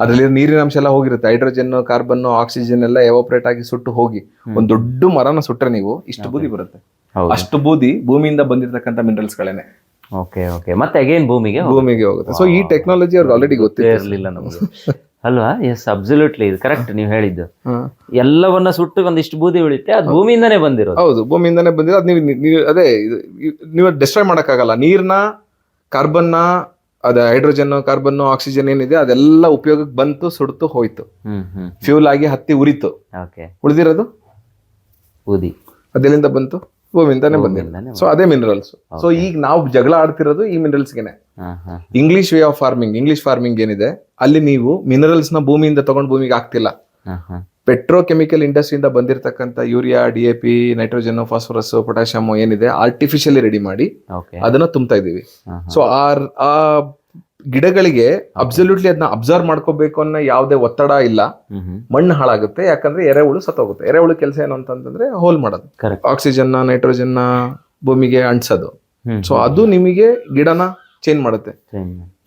ಅದ್ರಲ್ಲಿ ನೀರಿನ ಅಂಶ ಎಲ್ಲ ಹೋಗಿರುತ್ತೆ. ಹೈಡ್ರೋಜನ್ ಕಾರ್ಬನ್ ಆಕ್ಸಿಜನ್ ಎಲ್ಲ ಎವಾಪರೇಟ್ ಆಗಿ ಸುಟ್ಟು ಹೋಗಿ. ಒಂದ್ ದೊಡ್ಡ ಮರನ ಸುಟ್ರೆ ನೀವು ಇಷ್ಟು ಬೂದಿ ಬರುತ್ತೆ. ಅಷ್ಟು ಬೂದಿ ಭೂಮಿಯಿಂದ ಬಂದಿರತಕ್ಕಂತ ಮಿನರಲ್ಸ್ ಗಳೇನೆ. Okay okay. ಮತ್ತೆ ಅಗೇನ್ ಭೂಮಿಗೆ ಭೂಮಿಗೆ ಹೋಗುತ್ತೆ. ಸೊ ಈ ಟೆಕ್ನಾಲಜಿ ಅವ್ರಿಗೆ ಆಲ್ರೆಡಿ ಗೊತ್ತೇ ಇರಲಿಲ್ಲ ನಮಗೆ. ಅಲ್ವಾ? ಎಸ್ ಅಬ್ಸಲ್ಯೂಟ್ಲಿ ಇದು ಕರೆಕ್ಟ್ ನೀವು ಹೇಳಿದ್ದು. ಎಲ್ಲವನ್ನ ಸುಟ್ಟು ಒಂದಿಷ್ಟು ಬೂದಿ ಉಳಿತೆ ಅದು ಭೂಮಿಯಿಂದನೇ ಬಂದಿರೋದು. ಹೌದು ಭೂಮಿಯಿಂದನೇ ಬಂದಿರೋ ಅದು ನೀವು ಅದೇ ನೀವು ಡಿಸ್ಟ್ರಾಯ್ ಮಾಡೋಕ್ಕಾಗಲ್ಲ. ನೀರ್ನ ಕಾರ್ಬನ್ನ ಅದ ಹೈಡ್ರೋಜನ್ ಕಾರ್ಬನ್ ಆಕ್ಸಿಜನ್ ಏನಿದೆ ಅದೆಲ್ಲ ಉಪಯೋಗಕ್ಕೆ ಬಂತು ಸುಡ್ತು ಹೋಯ್ತು. ಫ್ಯೂಲ್ ಆಗಿ ಹತ್ತಿ ಉರಿತು. ಉಳಿದಿರೋದು? ಬೂದಿ. ಅದೆಲ್ಲಿಂದ ಬಂತು? ಭೂಮಿಯಿಂದಾನೇ ಬಂದಿದೆ ಸೊ ಅದೇ ಮಿನರಲ್ಸ್ ಸೊ ಈಗ ನಾವು ಜಗಳ ಆಡ್ತಿರೋದು ಈ ಮಿನರಲ್ಸ್ಗೆನೆ English way of farming English farming ಏನಿದೆ ಅಲ್ಲಿ ನೀವು ಮಿನರಲ್ಸ್ನ ಭೂಮಿಯಿಂದ ತಗೊಂಡು ಭೂಮಿಗೆ ಆಗ್ತಿಲ್ಲ ಪೆಟ್ರೋಕೆಮಿಕಲ್ ಇಂಡಸ್ಟ್ರಿಯಿಂದ ಬಂದಿರತಕ್ಕಂಥ urea D A P nitrogen phosphorus potassium ಏನಿದೆ ಆರ್ಟಿಫಿಷಿಯಲಿ ರೆಡಿ ಮಾಡಿ ಅದನ್ನ ತುಂಬ್ತಾ ಇದೀವಿ ಸೊ ಆ ಗಿಡಗಳಿಗೆ ಅಬ್ಸಲ್ಯೂಟ್ಲಿ ಅದನ್ನ ಅಬ್ಸರ್ವ್ ಮಾಡ್ಕೋಬೇಕು ಅನ್ನೋ ಯಾವುದೇ ಒತ್ತಡ ಇಲ್ಲ. ಮಣ್ಣು ಹಾಳಾಗುತ್ತೆ ಯಾಕಂದ್ರೆ ಎರೆಹುಳು ಸತ್ತೋಗುತ್ತೆ. ಎರೆಹುಳು ಕೆಲಸ ಏನು ಅಂತಂದ್ರೆ ಹೋಲ್ ಮಾಡೋದು. ಆಕ್ಸಿಜನ್ ನೈಟ್ರೋಜನ್ ಭೂಮಿಗೆ ಅಂಟಿಸೋದು ಸೊ ಅದು ನಿಮಗೆ ಗಿಡನ ಚೇಂಜ್ ಮಾಡುತ್ತೆ.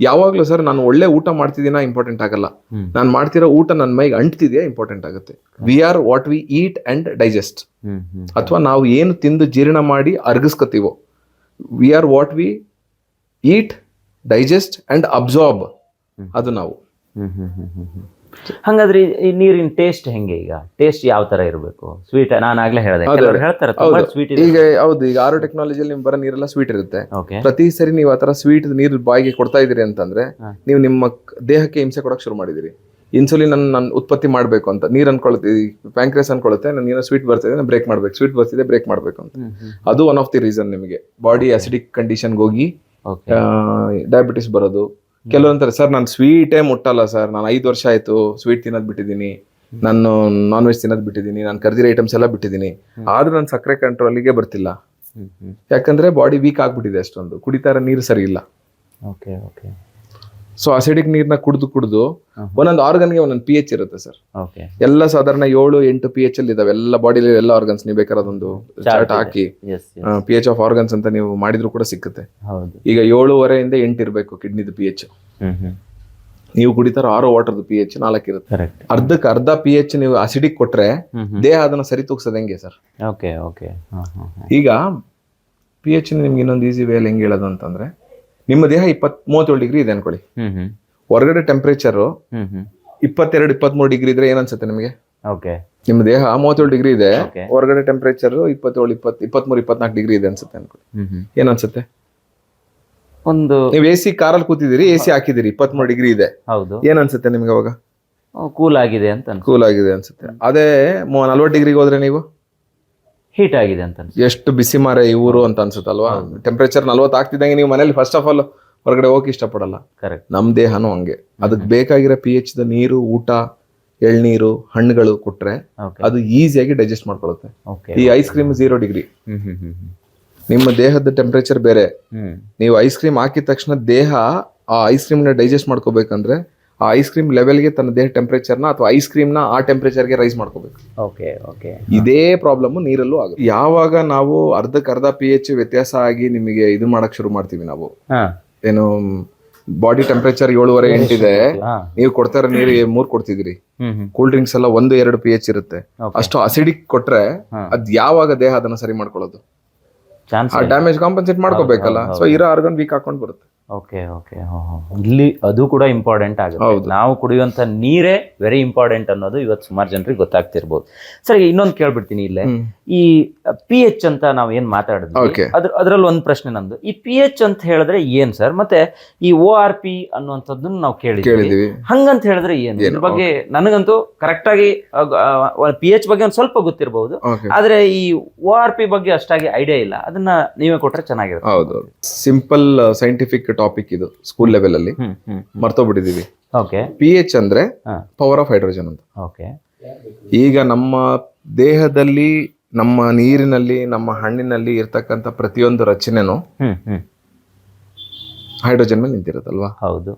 ಯಾವಾಗ್ಲೂ ಸರ್ ನಾನು ಒಳ್ಳೆ ಊಟ ಮಾಡ್ತಿದ್ದೀನ ಇಂಪಾರ್ಟೆಂಟ್ ಆಗಲ್ಲ. ನಾನು ಮಾಡ್ತಿರೋ ಊಟ ನನ್ನ ಮೈಗೆ ಅಂಟ್ತಿದೆಯಾ ಇಂಪಾರ್ಟೆಂಟ್ ಆಗುತ್ತೆ. We are what we eat and digest ಅಥವಾ ನಾವು ಏನು ತಿಂದು ಜೀರ್ಣ ಮಾಡಿ ಅರ್ಗಿಸ್ಕೊತೀವೋ. We are what we eat digest and absorb ಅದು ನಾವು. ಹ್ಮ್ ಹ್ಮ್ ಹ್ಮ್ ಹ್ಮ್ ಹ್ಮ್. ಹಂಗಾದ್ರೆ ಈ- ನೀರಿನ ಟೇಸ್ಟ್ ಹೆಂಗೆ ಈಗ? ಟೇಸ್ಟ್ ಯಾವ ತರ ಇರಬೇಕು? ಸ್ವೀಟ್ ನಾನು ಆಗ್ಲೇ ಹೇಳಿದೆ. ಹೌದು. ಕೆಲವರು ಹೇಳ್ತಾರೆ ತುಂಬಾ ಸ್ವೀಟ್ ಇದೆ. ಈಗ ಹೌದು ಈಗ ಆರೋ ಟೆಕ್ನಾಲಜಿಯಲ್ಲಿ ನಿಮ್ ಬರೋ ನೀರೆಲ್ಲ ಸ್ವೀಟ್ ಇರುತ್ತೆ. ಪ್ರತಿ ಸರಿ ನೀವು ಆತರ ಸ್ವೀಟ್ ನೀರು ಬಾಯಿಗೆ ಕೊಡ್ತಾ ಇದೀರಿ ಅಂತಂದ್ರೆ. ನೀವು ನಿಮ್ಮ ದೇಹಕ್ಕೆ ಹಿಂಸೆ ಕೊಡಕ್ ಶುರು ಮಾಡಿದಿರಿ ಇನ್ಸುಲಿನ್ ಅನ್ನು ನಾನು ಉತ್ಪತ್ತಿ ಮಾಡಬೇಕು ಅಂತ. ನೀರು ಅನ್ಕೊಳುತ್ತೆ ಪ್ಯಾಂಕ್ರೇಸ್ ಅನ್ಕೊಳ್ಳುತ್ತೆ ನಾನು ಏನೋ ಸ್ವೀಟ್ ಬರ್ತಿದೆ ನಾನು ಬ್ರೇಕ್ ಮಾಡ್ಬೇಕು. ಸ್ವೀಟ್ ಬರ್ತಿದೆ ಬ್ರೇಕ್ ಮಾಡ್ಬೇಕು ಅಂತ. ಅದು ಒನ್ ಆಫ್ ದಿ ರೀಸನ್ ನಿಮಗೆ. ಬಾಡಿ ಅಸಿಡಿಕ್ ಕಂಡೀಷನ್ಗೆ ಹೋಗಿ ಡಯಾಬಿಟಿಸ್ ಬರೋದು. ಕೆಲವೊಂತಾರೆ ಸರ್ ನಾನು ಸ್ವೀಟೇ ಮುಟ್ಟಲ್ಲ ಸರ್. ನಾನು ಐದು ವರ್ಷ ಆಯ್ತು ಸ್ವೀಟ್ ತಿನ್ನೋದು ಬಿಟ್ಟಿದ್ದೀನಿ. ನಾನು ನಾನ್ ವೆಜ್ ತಿನ್ನೋದು ಬಿಟ್ಟಿದ್ದೀನಿ. ನಾನು ಕರ್ದಿರೋ ಐಟಮ್ಸ್ ಎಲ್ಲ ಬಿಟ್ಟಿದ್ದೀನಿ. ಆದ್ರೂ ನಾನು ಸಕ್ಕರೆ ಕಂಟ್ರೋಲಿಗೆ ಬರ್ತಿಲ್ಲ. ಯಾಕಂದ್ರೆ ಬಾಡಿ ವೀಕ್ ಆಗ್ಬಿಟ್ಟಿದೆ ಅಷ್ಟೊಂದು. ಕುಡಿತಾರ ನೀರು ಸರಿ ಇಲ್ಲ. Okay okay. ಸೊ ಅಸಿಡಿಕ್ ನೀರ್ನ ಕುಡಿದು ಕುಡಿದು. ಒಂದೊಂದು ಆರ್ಗನ್ಗೆ ಒಂದೊಂದು ಪಿ ಎಚ್ ಇರುತ್ತೆ ಸರ್ ಎಲ್ಲ ಸಾಧಾರಣ ಏಳು ಎಂಟು ಪಿ ಎಚ್ ಅಲ್ಲಿ ಇದಾವೆ. ಎಲ್ಲ ಬಾಡಿಲಿ ಎಲ್ಲ ಆರ್ಗನ್ಸ್ ನೀವು ಬೇಕಾದೊಂದು ಚಾರ್ಟ್ ಹಾಕಿ ಪಿ ಎಚ್ ಆಫ್ ಆರ್ಗನ್ಸ್ ಅಂತ ನೀವು ಮಾಡಿದ್ರು ಕೂಡ ಸಿಕ್ಕುತ್ತೆ. ಈಗ ಏಳುವರೆಯಿಂದ ಎಂಟು ಇರಬೇಕು ಕಿಡ್ನಿದು ಪಿ ಎಚ್ ನೀವು ಕುಡಿತಾರ ಆರೋ ವಾಟರ್ದು ಪಿ ಎಚ್ ನಾಲ್ಕು ಇರುತ್ತೆ. ಅರ್ಧಕ್ಕೆ ಅರ್ಧ ಪಿ ಎಚ್ ನೀವು ಅಸಿಡಿಕ್ ಕೊಟ್ರೆ ದೇಹ ಅದನ್ನ ಸರಿ ತೂಗ್ಸೋದು ಹೆಂಗೆ ಸರ್ ಈಗ ಪಿ ಎಚ್ ನಿಮ್ಗೆ ಇನ್ನೊಂದು ಈಸಿ ವೇಲ್ ಹೆಂಗೆ ಹೇಳೋದು ಅಂತಂದ್ರೆ ನಿಮ್ಮ ದೇಹ ಇಪ್ಪತ್ ಮೂವತ್ತೇಳು ಡಿಗ್ರಿ ಇದೆ ಅನ್ಕೊಳ್ಳಿ. ಹೊರಗಡೆ ಟೆಂಪರೇಚರ್ ಇಪ್ಪತ್ತೆರಡು ಇಪ್ಪತ್ಮೂರು ಡಿಗ್ರಿ ಇದ್ರೆ ಏನನ್ಸುತ್ತೆ ಅನ್ಸುತ್ತೆ ನಿಮಗೆ? ನಿಮ್ಮ ದೇಹ ಮೂವತ್ತೇಳು ಡಿಗ್ರಿ ಇದೆ. ಹೊರಗಡೆ ಟೆಂಪರೇಚರ್ ಇಪ್ಪತ್ತೇಳು ಇಪ್ಪತ್ ಇಪ್ಪತ್ಮೂರು ಇಪ್ಪತ್ನಾಲ್ಕು ಡಿಗ್ರಿ ಇದೆ ಅನ್ಸುತ್ತೆ ಅನ್ಕೊಳ್ಳಿ. ಏನ್ ಅನ್ಸುತ್ತೆ? ಒಂದು ನೀವು ಎ ಸಿ ಕಾರಲ್ಲಿ ಕೂತಿದ್ದೀರಿ ಎ ಸಿ ಹಾಕಿದಿರಿ ಇಪ್ಪತ್ಮೂರು ಡಿಗ್ರಿ ಇದೆ. ಹೌದು. ಏನ್ ಅನ್ಸುತ್ತೆ ನಿಮ್ಗೆ ಅವಾಗ? ಕೂಲ್ ಆಗಿದೆ ಅಂತ ಕೂಲ್ ಆಗಿದೆ ಅನ್ಸುತ್ತೆ. ಅದೇ ನಲ್ವತ್ತು ಡಿಗ್ರಿಗೆ ಹೋದ್ರೆ ನೀವು? ಹೀಟ್ ಆಗಿದೆ ಅಂತ ಅನ್ಸುತ್ತೆ. ಎಷ್ಟು ಬಿಸಿ ಮಾರೆ ಇವರು ಅಂತ ಅನ್ಸುತ್ತಲ್ವಾ? ಟೆಂಪರೇಚರ್ ನಲ್ವತ್ತು ಆಗ್ತಿದ್ದಂಗೆ ನೀವು ಮನೇಲಿ ಫಸ್ಟ್ ಆಫ್ ಆಲ್ ಹೊರಗಡೆ ಹೋಗಿ ಇಷ್ಟಪಡಲ್ಲ. ಕರೆಕ್ಟ್ ನಮ್ ದೇಹನೂ ಹಂಗೆ. ಅದಕ್ಕೆ ಬೇಕಾಗಿರೋ ಪಿ ಎಚ್ ದ ನೀರು ಊಟ ಎಳ್ನೀರು ಹಣ್ಣುಗಳು ಕೊಟ್ರೆ ಅದು ಈಸಿಯಾಗಿ ಡೈಜೆಸ್ಟ್ ಮಾಡ್ಕೊಳ್ಳುತ್ತೆ ಓಕೆ ಈ ice cream zero degree hmm hmm hmm hmm. ನಿಮ್ಮ ದೇಹದ ಟೆಂಪರೇಚರ್ ಬೇರೆ. ಹ್ಮ್. ನೀವು ಐಸ್ ಕ್ರೀಮ್ ಹಾಕಿದ ತಕ್ಷಣ ದೇಹ ಆ ಐಸ್ ಕ್ರೀಮ್ನ ಡೈಜೆಸ್ಟ್ ಮಾಡ್ಕೋಬೇಕಂದ್ರೆ ಆ ಐಸ್ ಕ್ರೀಮ್ ಲೆವೆಲ್ಗೆ ತನ್ನ ದೇಹ ಟೆಂಪರೇಚರ್ನ ಅಥವಾ ಐಸ್ ಕ್ರೀಮ್ನ ಆ ಟೆಂಪರೇಚರ್ಗೆ ರೈಸ್ ಮಾಡ್ಕೋಬೇಕು. Okay okay. ಇದೇ ಪ್ರಾಬ್ಲಮ್ ನೀರಲ್ಲೂ ಆಗುತ್ತೆ. ಯಾವಾಗ ನಾವು ಅರ್ಧಕ್ಕೆ ಅರ್ಧ ಪಿ ಎಚ್ ವ್ಯತ್ಯಾಸ ಆಗಿ ನಿಮಗೆ ಇದು ಮಾಡಕ್ ಶುರು ಮಾಡ್ತೀವಿ ನಾವು. ಏನು ಬಾಡಿ ಟೆಂಪರೇಚರ್ ಏಳುವರೆ ಎಂಟಿದೆ. ನೀವು ಕೊಡ್ತಾರ ನೀರು ಮೂರ್ ಕೊಡ್ತಿದ್ರಿ ಕೂಲ್ ಡ್ರಿಂಕ್ಸ್ ಎಲ್ಲ ಒಂದು ಎರಡು ಪಿ ಎಚ್ ಇರುತ್ತೆ. ಅಷ್ಟು ಅಸಿಡಿಕ್ ಕೊಟ್ರೆ. ಅದ್ ಯಾವಾಗ ದೇಹ ಅದನ್ನ ಸರಿ ಮಾಡ್ಕೊಳ್ಳೋದು? ಚಾನ್ಸ್ ಆ ಡ್ಯಾಮೇಜ್ ಕಾಂಪನ್ಸೇಟ್ ಮಾಡ್ಕೋಬೇಕಲ್ಲ. ಸೊ ಇರೋ ಆರ್ಗನ್ ವೀಕ್ ಹಾಕೊಂಡ್ ಬರುತ್ತೆ. ಓಕೆ ಓಕೆ ಇಲ್ಲಿ ಅದು ಕೂಡ ಇಂಪಾರ್ಟೆಂಟ್ ಆಗುತ್ತೆ. ನಾವು ಕುಡಿಯುವಂತ ನೀರೇ ವೆರಿ ಇಂಪಾರ್ಟೆಂಟ್ ಅನ್ನೋದು ಇವತ್ತು ಸುಮಾರು ಜನರಿಗೆ ಗೊತ್ತಾಗ್ತಿರ್ಬೋದು. ಸರಿ ಇನ್ನೊಂದು ಕೇಳ್ಬಿಡ್ತೀನಿ ಇಲ್ಲೇ. ಈ ಪಿ ಎಚ್ ಅಂತ ನಾವು ಏನ್ ಮಾತಾಡಿದ್ವಿ. ಅದ್ರ ಅದ್ರಲ್ಲಿ ಒಂದು ಪ್ರಶ್ನೆ ನಂದು. ಈ ಪಿ ಎಚ್ ಅಂತ ಹೇಳಿದ್ರೆ ಏನ್ ಸರ್ ಮತ್ತೆ ಈ ಓ ಆರ್ ಪಿ ಅನ್ನುವಂಥದ್ದನ್ನು ನಾವು ಕೇಳಿದ್ವಿ. ಹಂಗಂತ ಹೇಳಿದ್ರೆ ಏನು? ಇದ್ರ ಬಗ್ಗೆ ನನಗಂತೂ ಕರೆಕ್ಟಾಗಿ ಪಿ ಎಚ್ ಬಗ್ಗೆ ಒಂದ್ ಸ್ವಲ್ಪ ಗೊತ್ತಿರಬಹುದು ಆದ್ರೆ ಈ ಓ ಆರ್ ಪಿ ಬಗ್ಗೆ ಅಷ್ಟಾಗಿ ಐಡಿಯಾ ಇಲ್ಲ. ಅದನ್ನ ನೀವೇ ಕೊಟ್ರೆ ಚೆನ್ನಾಗಿರುತ್ತೆ. ಹೌದು. ಸಿಂಪಲ್ ಸೈಂಟಿಫಿಕ್ ಟಾಪಿಕ್ ಇದು ಸ್ಕೂಲ್ ಲೆವೆಲ್ ಅಲ್ಲಿ. ಮರ್ತೋಗ್ಬಿಟ್ಟಿದೀವಿ. ಓಕೆ ಪಿ ಎಚ್ ಅಂದ್ರೆ ಪವರ್ ಆಫ್ ಹೈಡ್ರೋಜನ್ ಅಂತ. ಓಕೆ ಈಗ ನಮ್ಮ ದೇಹದಲ್ಲಿ ನಮ್ಮ ನೀರಿನಲ್ಲಿ ನಮ್ಮ ಹಣ್ಣಿನಲ್ಲಿ ಇರ್ತಕ್ಕಂಥ ಪ್ರತಿಯೊಂದು ರಚನೆನೂ ಹೈಡ್ರೋಜನ್ ಮೇಲೆ ನಿಂತಿರುತ್ತಲ್ವಾ? ಹೌದು.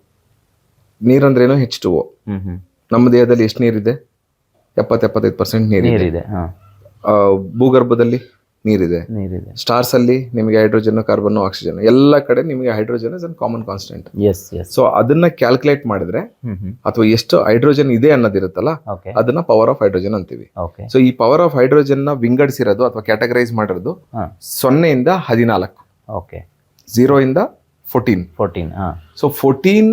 ನೀರಂದ್ರೇನು ಹೆಚ್ ಟು ಓ ನಮ್ಮ ದೇಹದಲ್ಲಿ ಎಷ್ಟು ನೀರಿದೆ? ಎಪ್ಪತ್ತೆಪ್ಪತ್ತೈದು ಪರ್ಸೆಂಟ್ ನೀರಿದೆ. ಭೂಗರ್ಭದಲ್ಲಿ ನೀರಿದೆ. ನೀರಿದೆ. ಸ್ಟಾರ್ಸ್ ಅಲ್ಲಿ ನಿಮಗೆ ಹೈಡ್ರೋಜನ್ ಕಾರ್ಬನ್ ಆಕ್ಸಿಜನ್ ಎಲ್ಲ ಕಡೆ ನಿಮಗೆ hydrogen is an common constant yes yes so ಅದನ್ನ ಕ್ಯಾಲ್ಕುಲೇಟ್ ಮಾಡಿದ್ರೆ ಅಥವಾ ಎಷ್ಟು ಹೈಡ್ರೋಜನ್ ಇದೆ ಅನ್ನೋದಿರುತ್ತಲ್ಲ ಅದನ್ನ ಪವರ್ ಆಫ್ ಹೈಡ್ರೋಜನ್ ಅಂತೀವಿ. ಸೊ ಈ ಪವರ್ ಆಫ್ ಹೈಡ್ರೋಜನ್ನ ವಿಂಗಡಿಸಿರೋದು ಅಥವಾ ಕ್ಯಾಟಗರೈಸ್ ಮಾಡಿರೋದು ಸೊನ್ನೆಯಿಂದ ಹದಿನಾಲ್ಕು. ಓಕೆ ಝೀರೋ ಇಂದ fourteen fourteen so fourteen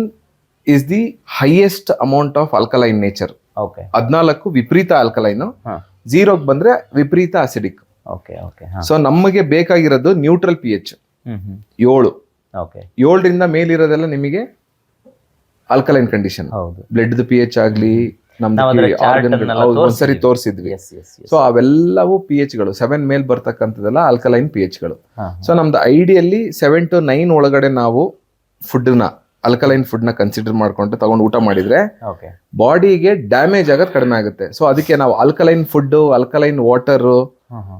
is the highest amount of alkaline nature okay ಹದಿನಾಲ್ಕು ವಿಪರೀತ ಆಲ್ಕಲೈನ್ ಝೀರೋಗೆ ಬಂದ್ರೆ ವಿಪರೀತ ಅಸಿಡಿಕ್ ಓಕೆ ಓಕೆ ಸೊ ನಮಗೆ ಬೇಕಾಗಿರೋದು ನ್ಯೂಟ್ರಲ್ ಪಿ ಎಚ್ ಏಳು. ಓಕೆ ಏಳರಿಂದ ಮೇಲಿರೋದೆಲ್ಲ ನಿಮಗೆ ಆಲ್ಕಲೈನ್ ಕಂಡೀಷನ್ ಹೌದು. ಬ್ಲಡ್ ಪಿ ಎಚ್ ಆಗಲಿ ಸರಿ ಒಂದ್ಸರಿ ತೋರಿಸಿದ್ವಿ. ಸೊ ಅವೆಲ್ಲವೂ ಪಿ ಎಚ್ಗಳು. ಸೆವೆನ್ ಮೇಲ್ ಬರ್ತಕ್ಕಂಥದ್ದೆಲ್ಲ ಆಲ್ಕಲೈನ್ ಪಿ ಎಚ್ಗಳು ಸೊ ನಮ್ದು ಐಡಿಯಲ್ಲಿ ಸೆವೆನ್ ಟು ನೈನ್ ಒಳಗಡೆ ನಾವು ಫುಡ್ನ ಅಲ್ಕಲೈನ್ನ ಕನ್ಸಿಡರ್ ಮಾಡ್ಕೊಂಡು ತಗೊಂಡು ಊಟ ಮಾಡಿದ್ರೆ ಓಕೆ ಬಾಡಿಗೆ ಡ್ಯಾಮೇಜ್ ಆಗೋದು ಕಡಿಮೆ ಆಗುತ್ತೆ. ಸೊ ಅದಕ್ಕೆ ನಾವು alkaline food alkaline water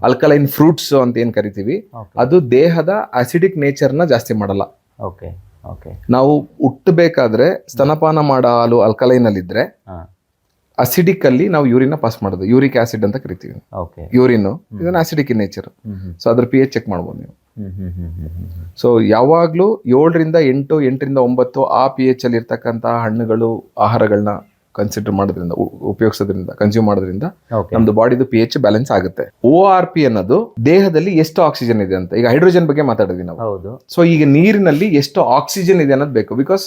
alkaline fruits ಅಂತ ಏನ್ ಕರಿತೀವಿ ಅದು ದೇಹದ ಅಸಿಡಿಕ್ ನೇಚರ್ನ ಜಾಸ್ತಿ ಮಾಡಲ್ಲ. Okay okay. ನಾವು ಹುಟ್ಟಬೇಕಾದ್ರೆ ಸ್ತನಪಾನ ಮಾಡೋ ಹಾಲು ಅಲ್ಕಲೈನ್ ಅಲ್ಲಿ ಇದ್ರೆ ಅಸಿಡಿಕ್ ಅಲ್ಲಿ ನಾವು ಯೂರಿನ್ ಪಾಸ್ ಮಾಡೋದು. ಯೂರಿಕ್ ಆಸಿಡ್ ಅಂತ ಕರಿತೀವಿ ಯೂರಿನ್ ಇದನ್ನ ಆಸಿಡಿಕ್ ಇನ್ ನೇಚರ್ ಸೊ ಅದ್ರ ಪಿ ಎಚ್ ಚೆಕ್ ಮಾಡ್ಬೋದು ನೀವು. ಸೊ ಯಾವಾಗ್ಲೂ ಏಳರಿಂದ ಎಂಟು ಎಂಟರಿಂದ ಒಂಬತ್ತು ಆ ಪಿ ಎಚ್ ಅಲ್ಲಿ ಇರ್ತಕ್ಕಂತಹ ಹಣ್ಣುಗಳು ಆಹಾರಗಳನ್ನ ಕನ್ಸಿಡರ್ ಮಾಡೋದ್ರಿಂದ ಉಪಯೋಗಿಸೋದ್ರಿಂದ ಕನ್ಸ್ಯೂಮ್ ಮಾಡೋದ್ರಿಂದ ನಮ್ದು ಬಾಡಿದು ಪಿ ಎಚ್ ಬ್ಯಾಲೆನ್ಸ್ ಆಗುತ್ತೆ. ಓ ಆರ್ ಪಿ ಅನ್ನೋದು ದೇಹದಲ್ಲಿ ಎಷ್ಟು ಆಕ್ಸಿಜನ್ ಇದೆ ಅಂತ. ಈಗ ಹೈಡ್ರೋಜನ್ ಬಗ್ಗೆ ಮಾತಾಡಿದ್ವಿ ನಾವು. ಹೌದು. ಸೊ ಈಗ ನೀರಿನಲ್ಲಿ ಎಷ್ಟು ಆಕ್ಸಿಜನ್ ಇದೆ ಅನ್ನೋದು ಬೇಕು. Because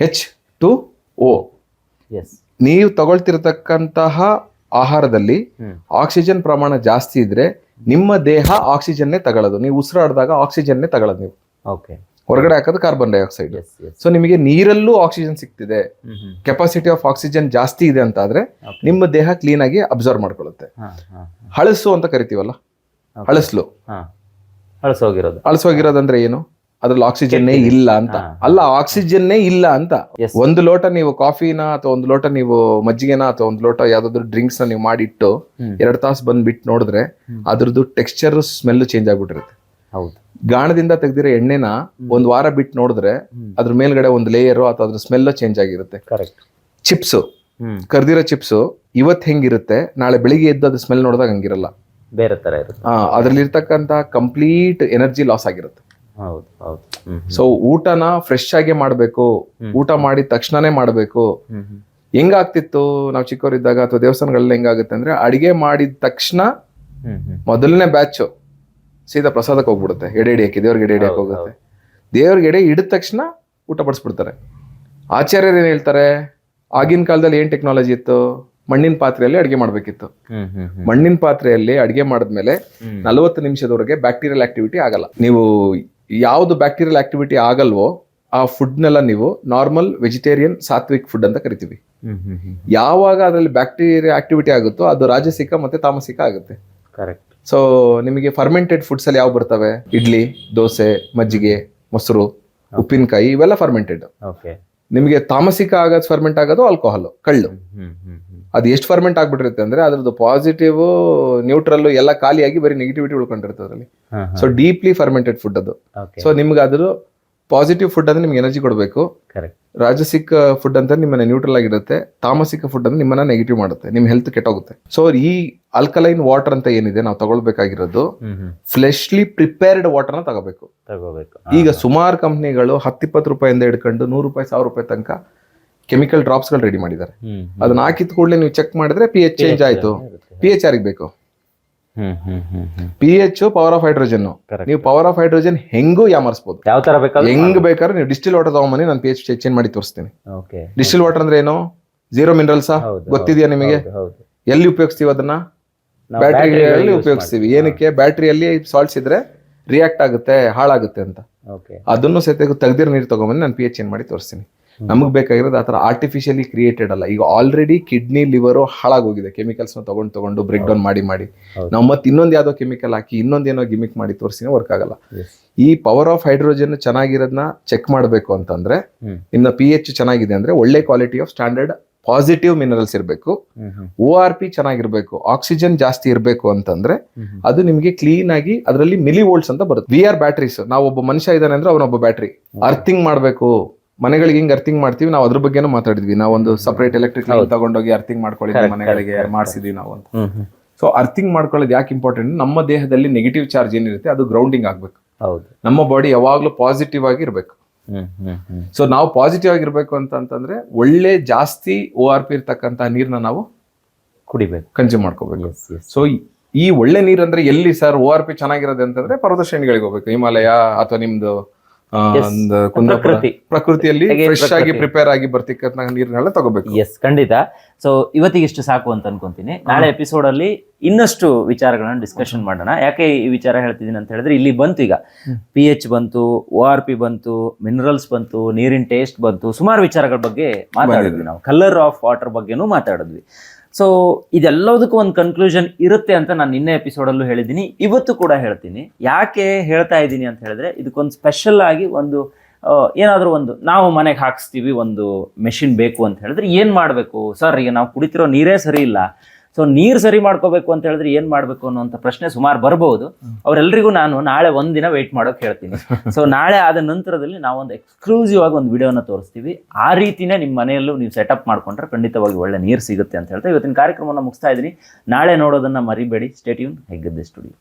H two O yes ನೀವು ತಗೊಳ್ತಿರತಕ್ಕಂತಹ ಆಹಾರದಲ್ಲಿ ಆಕ್ಸಿಜನ್ ಪ್ರಮಾಣ ಜಾಸ್ತಿ ಇದ್ರೆ ನಿಮ್ಮ ದೇಹ ಆಕ್ಸಿಜನ್ನೇ ತಗೊಳ್ಳೋದು. ನೀವು ಉಸಿರಾಡಿದಾಗ ಆಕ್ಸಿಜನ್ನೇ ತಗೊಳ್ಳೋದು ನೀವು. ಓಕೆ ಹೊರಗಡೆ ಹಾಕೋದು ಕಾರ್ಬನ್ ಡೈಆಕ್ಸೈಡ್ ಸೊ ನಿಮಗೆ ನೀರಲ್ಲೂ ಆಕ್ಸಿಜನ್ ಸಿಗ್ತಿದೆ. ಕೆಪಾಸಿಟಿ ಆಫ್ ಆಕ್ಸಿಜನ್ ಜಾಸ್ತಿ ಇದೆ ಅಂತ ಆದ್ರೆ ನಿಮ್ಮ ದೇಹ ಕ್ಲೀನ್ ಆಗಿ ಅಬ್ಸರ್ವ್ ಮಾಡ್ಕೊಳ್ಳುತ್ತೆ. ಹಳಸು ಅಂತ ಕರಿತೀವಲ್ಲ. ಹಳಸ್ಲು. ಹಳಸೋಗಿರೋದು. ಅಂದ್ರೆ ಏನು? ಅದ್ರಲ್ಲಿ ಆಕ್ಸಿಜನ್ನೇ ಇಲ್ಲ ಅಂತ. ಅಲ್ಲ ಆಕ್ಸಿಜನ್ನೇ ಇಲ್ಲ ಅಂತ. ಒಂದು ಲೋಟ ನೀವು ಕಾಫಿನ ಅಥವಾ ಒಂದು ಲೋಟ ನೀವು ಮಜ್ಜಿಗೆನ ಅಥವಾ ಒಂದು ಲೋಟ ಯಾವ್ದಾದ್ರು ಡ್ರಿಂಕ್ಸ್ನ ನೀವು ಮಾಡಿಟ್ಟು ಎರಡು ಎರಡ್ ತಾಸು ಬಂದ್ ಬಿಟ್ಟು ನೋಡಿದ್ರೆ ಅದ್ರದ್ದು ಟೆಕ್ಸ್ಚರ್ ಸ್ಮೆಲ್ ಚೇಂಜ್ ಆಗ್ಬಿಟ್ಟಿರುತ್ತೆ. ಹೌದು. ಗಾಣದಿಂದ ತೆಗ್ದಿರೋ ಎಣ್ಣೆನ ಒಂದ್ ವಾರ ಬಿಟ್ಟು ನೋಡಿದ್ರೆ ಅದ್ರ ಮೇಲ್ಗಡೆ ಒಂದು ಲೇಯರ್ ಅಥವಾ ಅದ್ರ ಸ್ಮೆಲ್ ಚೇಂಜ್ ಆಗಿರುತ್ತೆ. ಚಿಪ್ಸ್ ಕರ್ದಿರೋ ಚಿಪ್ಸ್ ಇವತ್ ಹೆಂಗಿರುತ್ತೆ? ನಾಳೆ ಬೆಳಿಗ್ಗೆ ಎದ್ದು ಅದು ಸ್ಮೆಲ್ ನೋಡಿದಾಗ ಹಂಗಿರಲ್ಲ. ಬೇರೆ ತರ ಇರುತ್ತೆ. ಅದ್ರಲ್ಲಿ ಇರ್ತಕ್ಕಂತ ಕಂಪ್ಲೀಟ್ ಎನರ್ಜಿ ಲಾಸ್ ಆಗಿರುತ್ತೆ. ಹೌದು ಹೌದು. ಹ್ಮ್ ಸೊ ಊಟನ ಫ್ರೆಶ್ ಆಗಿ ಮಾಡ್ಬೇಕು. ಊಟ ಮಾಡಿದ ತಕ್ಷಣನೇ ಮಾಡ್ಬೇಕು. ಹೆಂಗಾಗ್ತಿತ್ತು ನಾವು ಚಿಕ್ಕವರಿದ್ದಾಗ ಅಥವಾ ದೇವಸ್ಥಾನಗಳಲ್ಲಿ ಹೆಂಗಾಗುತ್ತೆ ಅಂದ್ರೆ ಅಡಿಗೆ ಮಾಡಿದ ತಕ್ಷಣ ಮೊದಲನೇ ಬ್ಯಾಚ್ ಸೀದಾ ಪ್ರಸಾದಕ್ಕೆ ಹೋಗ್ಬಿಡುತ್ತೆ. ಎಡೆ ಹಿಡಿಯಕ್ಕೆ ದೇವ್ರಿಗೆ ಎಡೆ ಹಿಡಿಯಕ್ಕೆ ಹೋಗುತ್ತೆ. ದೇವ್ರಿಗೆ ಎಡೆ ಹಿಡಿದ ತಕ್ಷಣ ಊಟ ಬಡಿಸ್ಬಿಡ್ತಾರೆ. ಆಚಾರ್ಯರು ಏನು ಹೇಳ್ತಾರೆ? ಆಗಿನ ಕಾಲದಲ್ಲಿ ಏನು ಟೆಕ್ನಾಲಜಿ ಇತ್ತು? ಮಣ್ಣಿನ ಪಾತ್ರೆಯಲ್ಲಿ ಅಡುಗೆ ಮಾಡಬೇಕಿತ್ತು. ಮಣ್ಣಿನ ಪಾತ್ರೆಯಲ್ಲಿ ಅಡುಗೆ ಮಾಡಿದ್ಮೇಲೆ. ನಲವತ್ತು ನಿಮಿಷದವರೆಗೆ ಬ್ಯಾಕ್ಟೀರಿಯಲ್ ಆಕ್ಟಿವಿಟಿ ಆಗಲ್ಲ. ನೀವು ಯಾವುದು ಬ್ಯಾಕ್ಟೀರಿಯಲ್ ಆಕ್ಟಿವಿಟಿ ಆಗಲ್ವೋ ಆ ಫುಡ್ನೆಲ್ಲ ನೀವು ನಾರ್ಮಲ್ ವೆಜಿಟೇರಿಯನ್ ಸಾತ್ವಿಕ್ ಫುಡ್ ಅಂತ ಕರಿತೀವಿ. ಯಾವಾಗ ಅದರಲ್ಲಿ ಬ್ಯಾಕ್ಟೀರಿಯಾ ಆಕ್ಟಿವಿಟಿ ಆಗುತ್ತೋ ಅದು ರಾಜಸಿಕ ಮತ್ತೆ ತಾಮಸಿಕ ಆಗುತ್ತೆ. ಕರೆಕ್ಟ್ ಸೊ ನಿಮಗೆ ಫರ್ಮೆಂಟೆಡ್ ಫುಡ್ಸ್ ಅಲ್ಲಿ ಯಾವ ಬರ್ತವೆ? ಇಡ್ಲಿ ದೋಸೆ ಮಜ್ಜಿಗೆ ಮೊಸರು ಉಪ್ಪಿನಕಾಯಿ ಇವೆಲ್ಲ ಫರ್ಮೆಂಟೆಡ್ ಓಕೆ ನಿಮಗೆ ತಾಮಸಿಕ ಆಗೋದು ಫರ್ಮೆಂಟ್ ಆಗೋದು ಆಲ್ಕೋಹಾಲ್ ಕಳ್ಳು. ಅದು ಎಷ್ಟು ಫರ್ಮೆಂಟ್ ಆಗ್ಬಿಟ್ಟಿರುತ್ತೆ ಅಂದ್ರೆ ಅದ್ರದ್ದು ಪಾಸಿಟಿವ್ ನ್ಯೂಟ್ರಲ್ ಎಲ್ಲ ಖಾಲಿಯಾಗಿ ಬರೀ ನೆಗೆಟಿವಿಟಿ ಉಳ್ಕೊಂಡಿರ್ತದೆ ಅದರಲ್ಲಿ. ಸೊ ಡೀಪ್ಲಿ ಫರ್ಮೆಂಟೆಡ್ ಫುಡ್ ಅದು. ಸೊ ನಿಮ್ಗೆ ಅದ್ರ ಪಾಸಿಟಿವ್ ಫುಡ್ ಅಂದ್ರೆ ನಿಮ್ಗೆ ಎನರ್ಜಿ ಕೊಡಬೇಕು. ಕರೆಕ್ಟ್ ರಾಜಸಿಕ್ ಫುಡ್ ಅಂತ ನಿಮ್ಮನ್ನ ನ್ಯೂಟ್ರಲ್ ಆಗಿರುತ್ತೆ. ತಾಮಸಿಕ ಫುಡ್ ಅಂದ್ರೆ ನಿಮ್ಮನ್ನ ನೆಗೆಟಿವ್ ಮಾಡುತ್ತೆ. ನಿಮ್ಮ ಹೆಲ್ತ್ ಕೆಟ್ಟೋಗುತ್ತೆ. ಸೊ ಈ ಆಲ್ಕಲೈನ್ ವಾಟರ್ ಅಂತ ಏನಿದೆ ನಾವು ತಗೊಳ್ಬೇಕಾಗಿರೋದು ಫ್ಲೆಶ್ಲಿ ಪ್ರಿಪೇರ್ಡ್ ವಾಟರ್ ತಗೋಬೇಕು. ತಗೋಬೇಕು. ಈಗ ಸುಮಾರು ಕಂಪ್ನಿಗಳು ಹತ್ತಿಪ್ಪತ್ತು ರೂಪಾಯಿಂದ ಹಿಡ್ಕೊಂಡು ನೂರು ರೂಪಾಯಿ ಸಾವಿರ ರೂಪಾಯಿ ತನಕ ಕೆಮಿಕಲ್ ಡ್ರಾಪ್ಸ್ಗಳು ರೆಡಿ ಮಾಡಿದ್ದಾರೆ. ಅದನ್ನ ಹಾಕಿದ ಕೂಡಲೇ ನೀವು ಚೆಕ್ ಮಾಡಿದ್ರೆ ಪಿ ಎಚ್ ಚೇಂಜ್ ಆಯ್ತು. ಪಿ ಎಚ್ ಯಾರಿಗೆ ಬೇಕು? P H power of hydrogen ನೀವು ಪವರ್ ಆಫ್ ಹೈಡ್ರೋಜನ್ ಹೆಂಗೂ ಯಾಮರ್ಸ್ಬೋದು. ಯಾವ ತರ ಬೇಕಾದ್ರೆ ಹೆಂಗ್ ಬೇಕಾದ್ರೆ ನೀವು ಡಿಸ್ಟಿಲ್ ವಾಟರ್ ತಗೊಂಬನ್ನಿ ನಾನು ಪಿ ಎಚ್ ಚೇಂಜ್ ಮಾಡಿ ತೋರಿಸ್ತೀನಿ. ಡಿಸ್ಟಿಲ್ ವಾಟರ್ ಅಂದ್ರೆ ಏನು? ಝೀರೋ ಮಿನರಲ್ಸಾ ಗೊತ್ತಿದೆಯಾ ನಿಮಗೆ? ಎಲ್ಲಿ ಉಪಯೋಗಿಸ್ತೀವಿ ಅದನ್ನ? ಬ್ಯಾಟ್ರಿ ಬ್ಯಾಟ್ರಿಯಲ್ಲಿ ಉಪಯೋಗಿಸ್ತೀವಿ. ಏನಕ್ಕೆ? ಬ್ಯಾಟ್ರಿಯಲ್ಲಿ ಸಾಲ್ಟ್ಸ್ ಇದ್ರೆ ರಿಯಾಕ್ಟ್ ಆಗುತ್ತೆ ಹಾಳಾಗುತ್ತೆ ಅಂತ. ಅದನ್ನು ಸಹಿತ ತೆಗ್ದಿರೋ ನೀರು ತಗೊಂಬಂದು ನಾನು ಪಿ ಎಚ್ ಚೇಂಜ್ ಮಾಡಿ ತೋರಿಸ್ತೀನಿ. ನಮಗೆ ಬೇಕಾಗಿರೋದು ಆ ಥರ ಆರ್ಟಿಫಿಷಿಯಲಿ ಕ್ರಿಯೇಟೆಡ್ ಅಲ್ಲ. ಈಗ ಆಲ್ರೆಡಿ ಕಿಡ್ನಿ ಲಿವರು ಹಾಳಾಗೋಗಿದೆ. ಕೆಮಿಕಲ್ಸ್ನ ತೊಗೊಂಡು ತಗೊಂಡು ಬ್ರೇಕ್ ಡೌನ್ ಮಾಡಿ ಮಾಡಿ. ನಾವು ಮತ್ತೆ ಇನ್ನೊಂದು ಯಾವುದೋ ಕೆಮಿಕಲ್ ಹಾಕಿ ಇನ್ನೊಂದೇನೋ ಗಿಮಿಕ್ ಮಾಡಿ ತೋರಿಸಿನೇ ವರ್ಕ್ ಆಗಲ್ಲ. ಈ ಪವರ್ ಆಫ್ ಹೈಡ್ರೋಜನ್ ಚೆನ್ನಾಗಿರೋದನ್ನ ಚೆಕ್ ಮಾಡಬೇಕು ಅಂತಂದ್ರೆ ನಿಮ್ಮ ನಿನ್ನ ಪಿ ಎಚ್ ಚೆನ್ನಾಗಿದೆ ಅಂದ್ರೆ ಒಳ್ಳೆ quality of standard positive minerals ಇರಬೇಕು. ಓ ಆರ್ ಪಿ ಚೆನ್ನಾಗಿರ್ಬೇಕು. ಆಕ್ಸಿಜನ್ ಜಾಸ್ತಿ ಇರಬೇಕು ಅಂತಂದ್ರೆ. ಅದು ನಿಮಗೆ ಕ್ಲೀನ್ ಆಗಿ ಅದರಲ್ಲಿ ಮಿಲಿ ವೋಲ್ಟ್ಸ್ ಅಂತ ಬರುತ್ತೆ. ವಿ ಆರ್ ಬ್ಯಾಟ್ರೀಸ್ ನಾವು ಒಬ್ಬ ಮನುಷ್ಯ ಇದ್ದಾನೆ ಅಂದ್ರೆ ಅವನೊಬ್ಬ ಬ್ಯಾಟ್ರಿ ಅರ್ಥಿಂಗ್ ಮಾಡಬೇಕು. ಮನೆಗಳಿಗೆ ಹಿಂಗ್ ಅರ್ಥಿಂಗ್ ಮಾಡ್ತೀವಿ ನಾವು ಅದ್ರ ಬಗ್ಗೆನೂ ಮಾತಾಡಿದ್ವಿ. ನಾವು ಒಂದು ಸಪರೇಟ್ ಎಲೆಕ್ಟ್ರಿಕ್ ತಗೊಂಡೋಗಿ ಅರ್ಥಿಂಗ್ ಮಾಡ್ಕೊಳ್ಳಿ ಮನೆಗಳಿಗೆ ಮಾಡಿಸಿದ್ವಿ ನಾವು ಅಂತ. ಸೊ ಅರ್ಥಿಂಗ್ ಮಾಡ್ಕೊಳ್ಳೋದು ಯಾಕೆ ಇಂಪಾರ್ಟೆಂಟ್ ನಮ್ಮ ದೇಹದಲ್ಲಿ ನೆಗೆಟಿವ್ ಚಾರ್ಜ್ ಏನಿರುತ್ತೆ ಅದು ಗ್ರೌಂಡಿಂಗ್ ಆಗ್ಬೇಕು. ಹೌದು. ನಮ್ಮ ಬಾಡಿ ಯಾವಾಗ್ಲೂ ಪಾಸಿಟಿವ್ ಆಗಿ ಇರಬೇಕು. ಸೊ ನಾವು ಪಾಸಿಟಿವ್ ಆಗಿರ್ಬೇಕು ಅಂತ ಅಂತಂದ್ರೆ ಒಳ್ಳೆ ಜಾಸ್ತಿ ಓ ಆರ್ ಪಿ ಇರ್ತಕ್ಕಂತಹ ನೀರನ್ನ ನಾವು ಕುಡಿಬೇಕು. ಕನ್ಸ್ಯೂಮ್ ಮಾಡ್ಕೋಬೇಕು. ಸೊ ಈ ಒಳ್ಳೆ ನೀರ್ ಅಂದ್ರೆ ಎಲ್ಲಿ ಸರ್ ಓ ಆರ್ ಪಿ ಚೆನ್ನಾಗಿರೋದು ಅಂತಂದ್ರೆ ಪರ್ವತ ಶ್ರೇಣಿಗಳಿಗೆ ಹೋಗ್ಬೇಕು. ಹಿಮಾಲಯ ಅಥವಾ ನಿಮ್ದು. ಒಂದು ಕುಂದಾಪುರ ಪ್ರಕೃತಿ. ಪ್ರಕೃತಿಯಲ್ಲಿ ಫ್ರೆಶ್ ಆಗಿ ಪ್ರಿಪೇರ್ ಆಗಿ ಬರ್ತಿಕ್ಕ ನೀರನ್ನೆಲ್ಲ ತಗೋಬೇಕು. ಎಸ್ ಖಂಡಿತ. ಸೊ ಇವತ್ತಿಗೆ ಇಷ್ಟು ಸಾಕು ಅಂತ ಅನ್ಕೊಂತೀನಿ. ನಾಳೆ ಎಪಿಸೋಡ್ ಅಲ್ಲಿ ಇನ್ನಷ್ಟು ವಿಚಾರಗಳನ್ನ ಡಿಸ್ಕಷನ್ ಮಾಡೋಣ. ಯಾಕೆ ಈ ವಿಚಾರ ಹೇಳ್ತಿದ್ದೀನಿ ಅಂತ ಹೇಳಿದ್ರೆ ಇಲ್ಲಿ ಬಂತು ಈಗ. ಪಿ ಎಚ್ ಬಂತು ಓ ಆರ್ ಪಿ ಬಂತು ಮಿನರಲ್ಸ್ ಬಂತು ನೀರಿನ ಟೇಸ್ಟ್ ಬಂತು ಸುಮಾರು ವಿಚಾರಗಳ ಬಗ್ಗೆ ಮಾತಾಡಿದ್ವಿ ನಾವು. ಕಲರ್ ಆಫ್ ವಾಟರ್ ಬಗ್ಗೆನೂ ಮಾತಾಡಿದ್ವಿ. ಸೊ ಇದೆಲ್ಲದಕ್ಕೂ ಒಂದು ಕನ್ಕ್ಲೂಷನ್ ಇರುತ್ತೆ ಅಂತ ನಾನು ನಿನ್ನೆ ಎಪಿಸೋಡಲ್ಲೂ ಹೇಳಿದ್ದೀನಿ. ಇವತ್ತು ಕೂಡ ಹೇಳ್ತೀನಿ. ಯಾಕೆ ಹೇಳ್ತಾ ಇದ್ದೀನಿ ಅಂತ ಹೇಳಿದ್ರೆ, ಇದಕ್ಕೊಂದು ಸ್ಪೆಷಲ್ ಆಗಿ ಒಂದು ಏನಾದರೂ ಒಂದು, ನಾವು ಮನೆಗೆ ಹಾಕಿಸ್ತೀವಿ ಒಂದು ಮೆಷಿನ್ ಬೇಕು ಅಂತ ಹೇಳಿದ್ರೆ ಏನು ಮಾಡಬೇಕು? ಸರ್, ಈಗ ನಾವು ಕುಡಿತಿರೋ ನೀರೇ ಸರಿ ಇಲ್ಲ. ಸೊ ನೀರು ಸರಿ ಮಾಡ್ಕೋಬೇಕು ಅಂತ ಹೇಳಿದ್ರೆ ಏನು ಮಾಡಬೇಕು ಅನ್ನುವಂಥ ಪ್ರಶ್ನೆ ಸುಮಾರು ಬರ್ಬೋದು. ಅವರೆಲ್ಲರಿಗೂ ನಾನು ನಾಳೆ ಒಂದಿನ ವೆಯ್ಟ್ ಮಾಡೋಕೆ ಹೇಳ್ತೀನಿ. ಸೊ ನಾಳೆ ಆದ ನಂತರದಲ್ಲಿ ನಾವೊಂದು ಎಕ್ಸ್ಕ್ಲೂಸಿವ್ ಆಗಿ ಒಂದು ವಿಡಿಯೋನ ತೋರಿಸ್ತೀವಿ. ಆ ರೀತಿನೇ ನಿಮ್ಮ ಮನೆಯಲ್ಲೂ ನೀವು ಸೆಟಪ್ ಮಾಡ್ಕೊಂಡ್ರೆ ಖಂಡಿತವಾಗಿ ಒಳ್ಳೆ ನೀರು ಸಿಗುತ್ತೆ ಅಂತ ಹೇಳ್ತಾ ಇವತ್ತಿನ ಕಾರ್ಯಕ್ರಮವನ್ನು ಮುಗಿಸ್ತಾ ಇದ್ದೀನಿ. ನಾಳೆ ನೋಡೋದನ್ನು ಮರಿಬೇಡಿ. Stay tuned Heggadde studio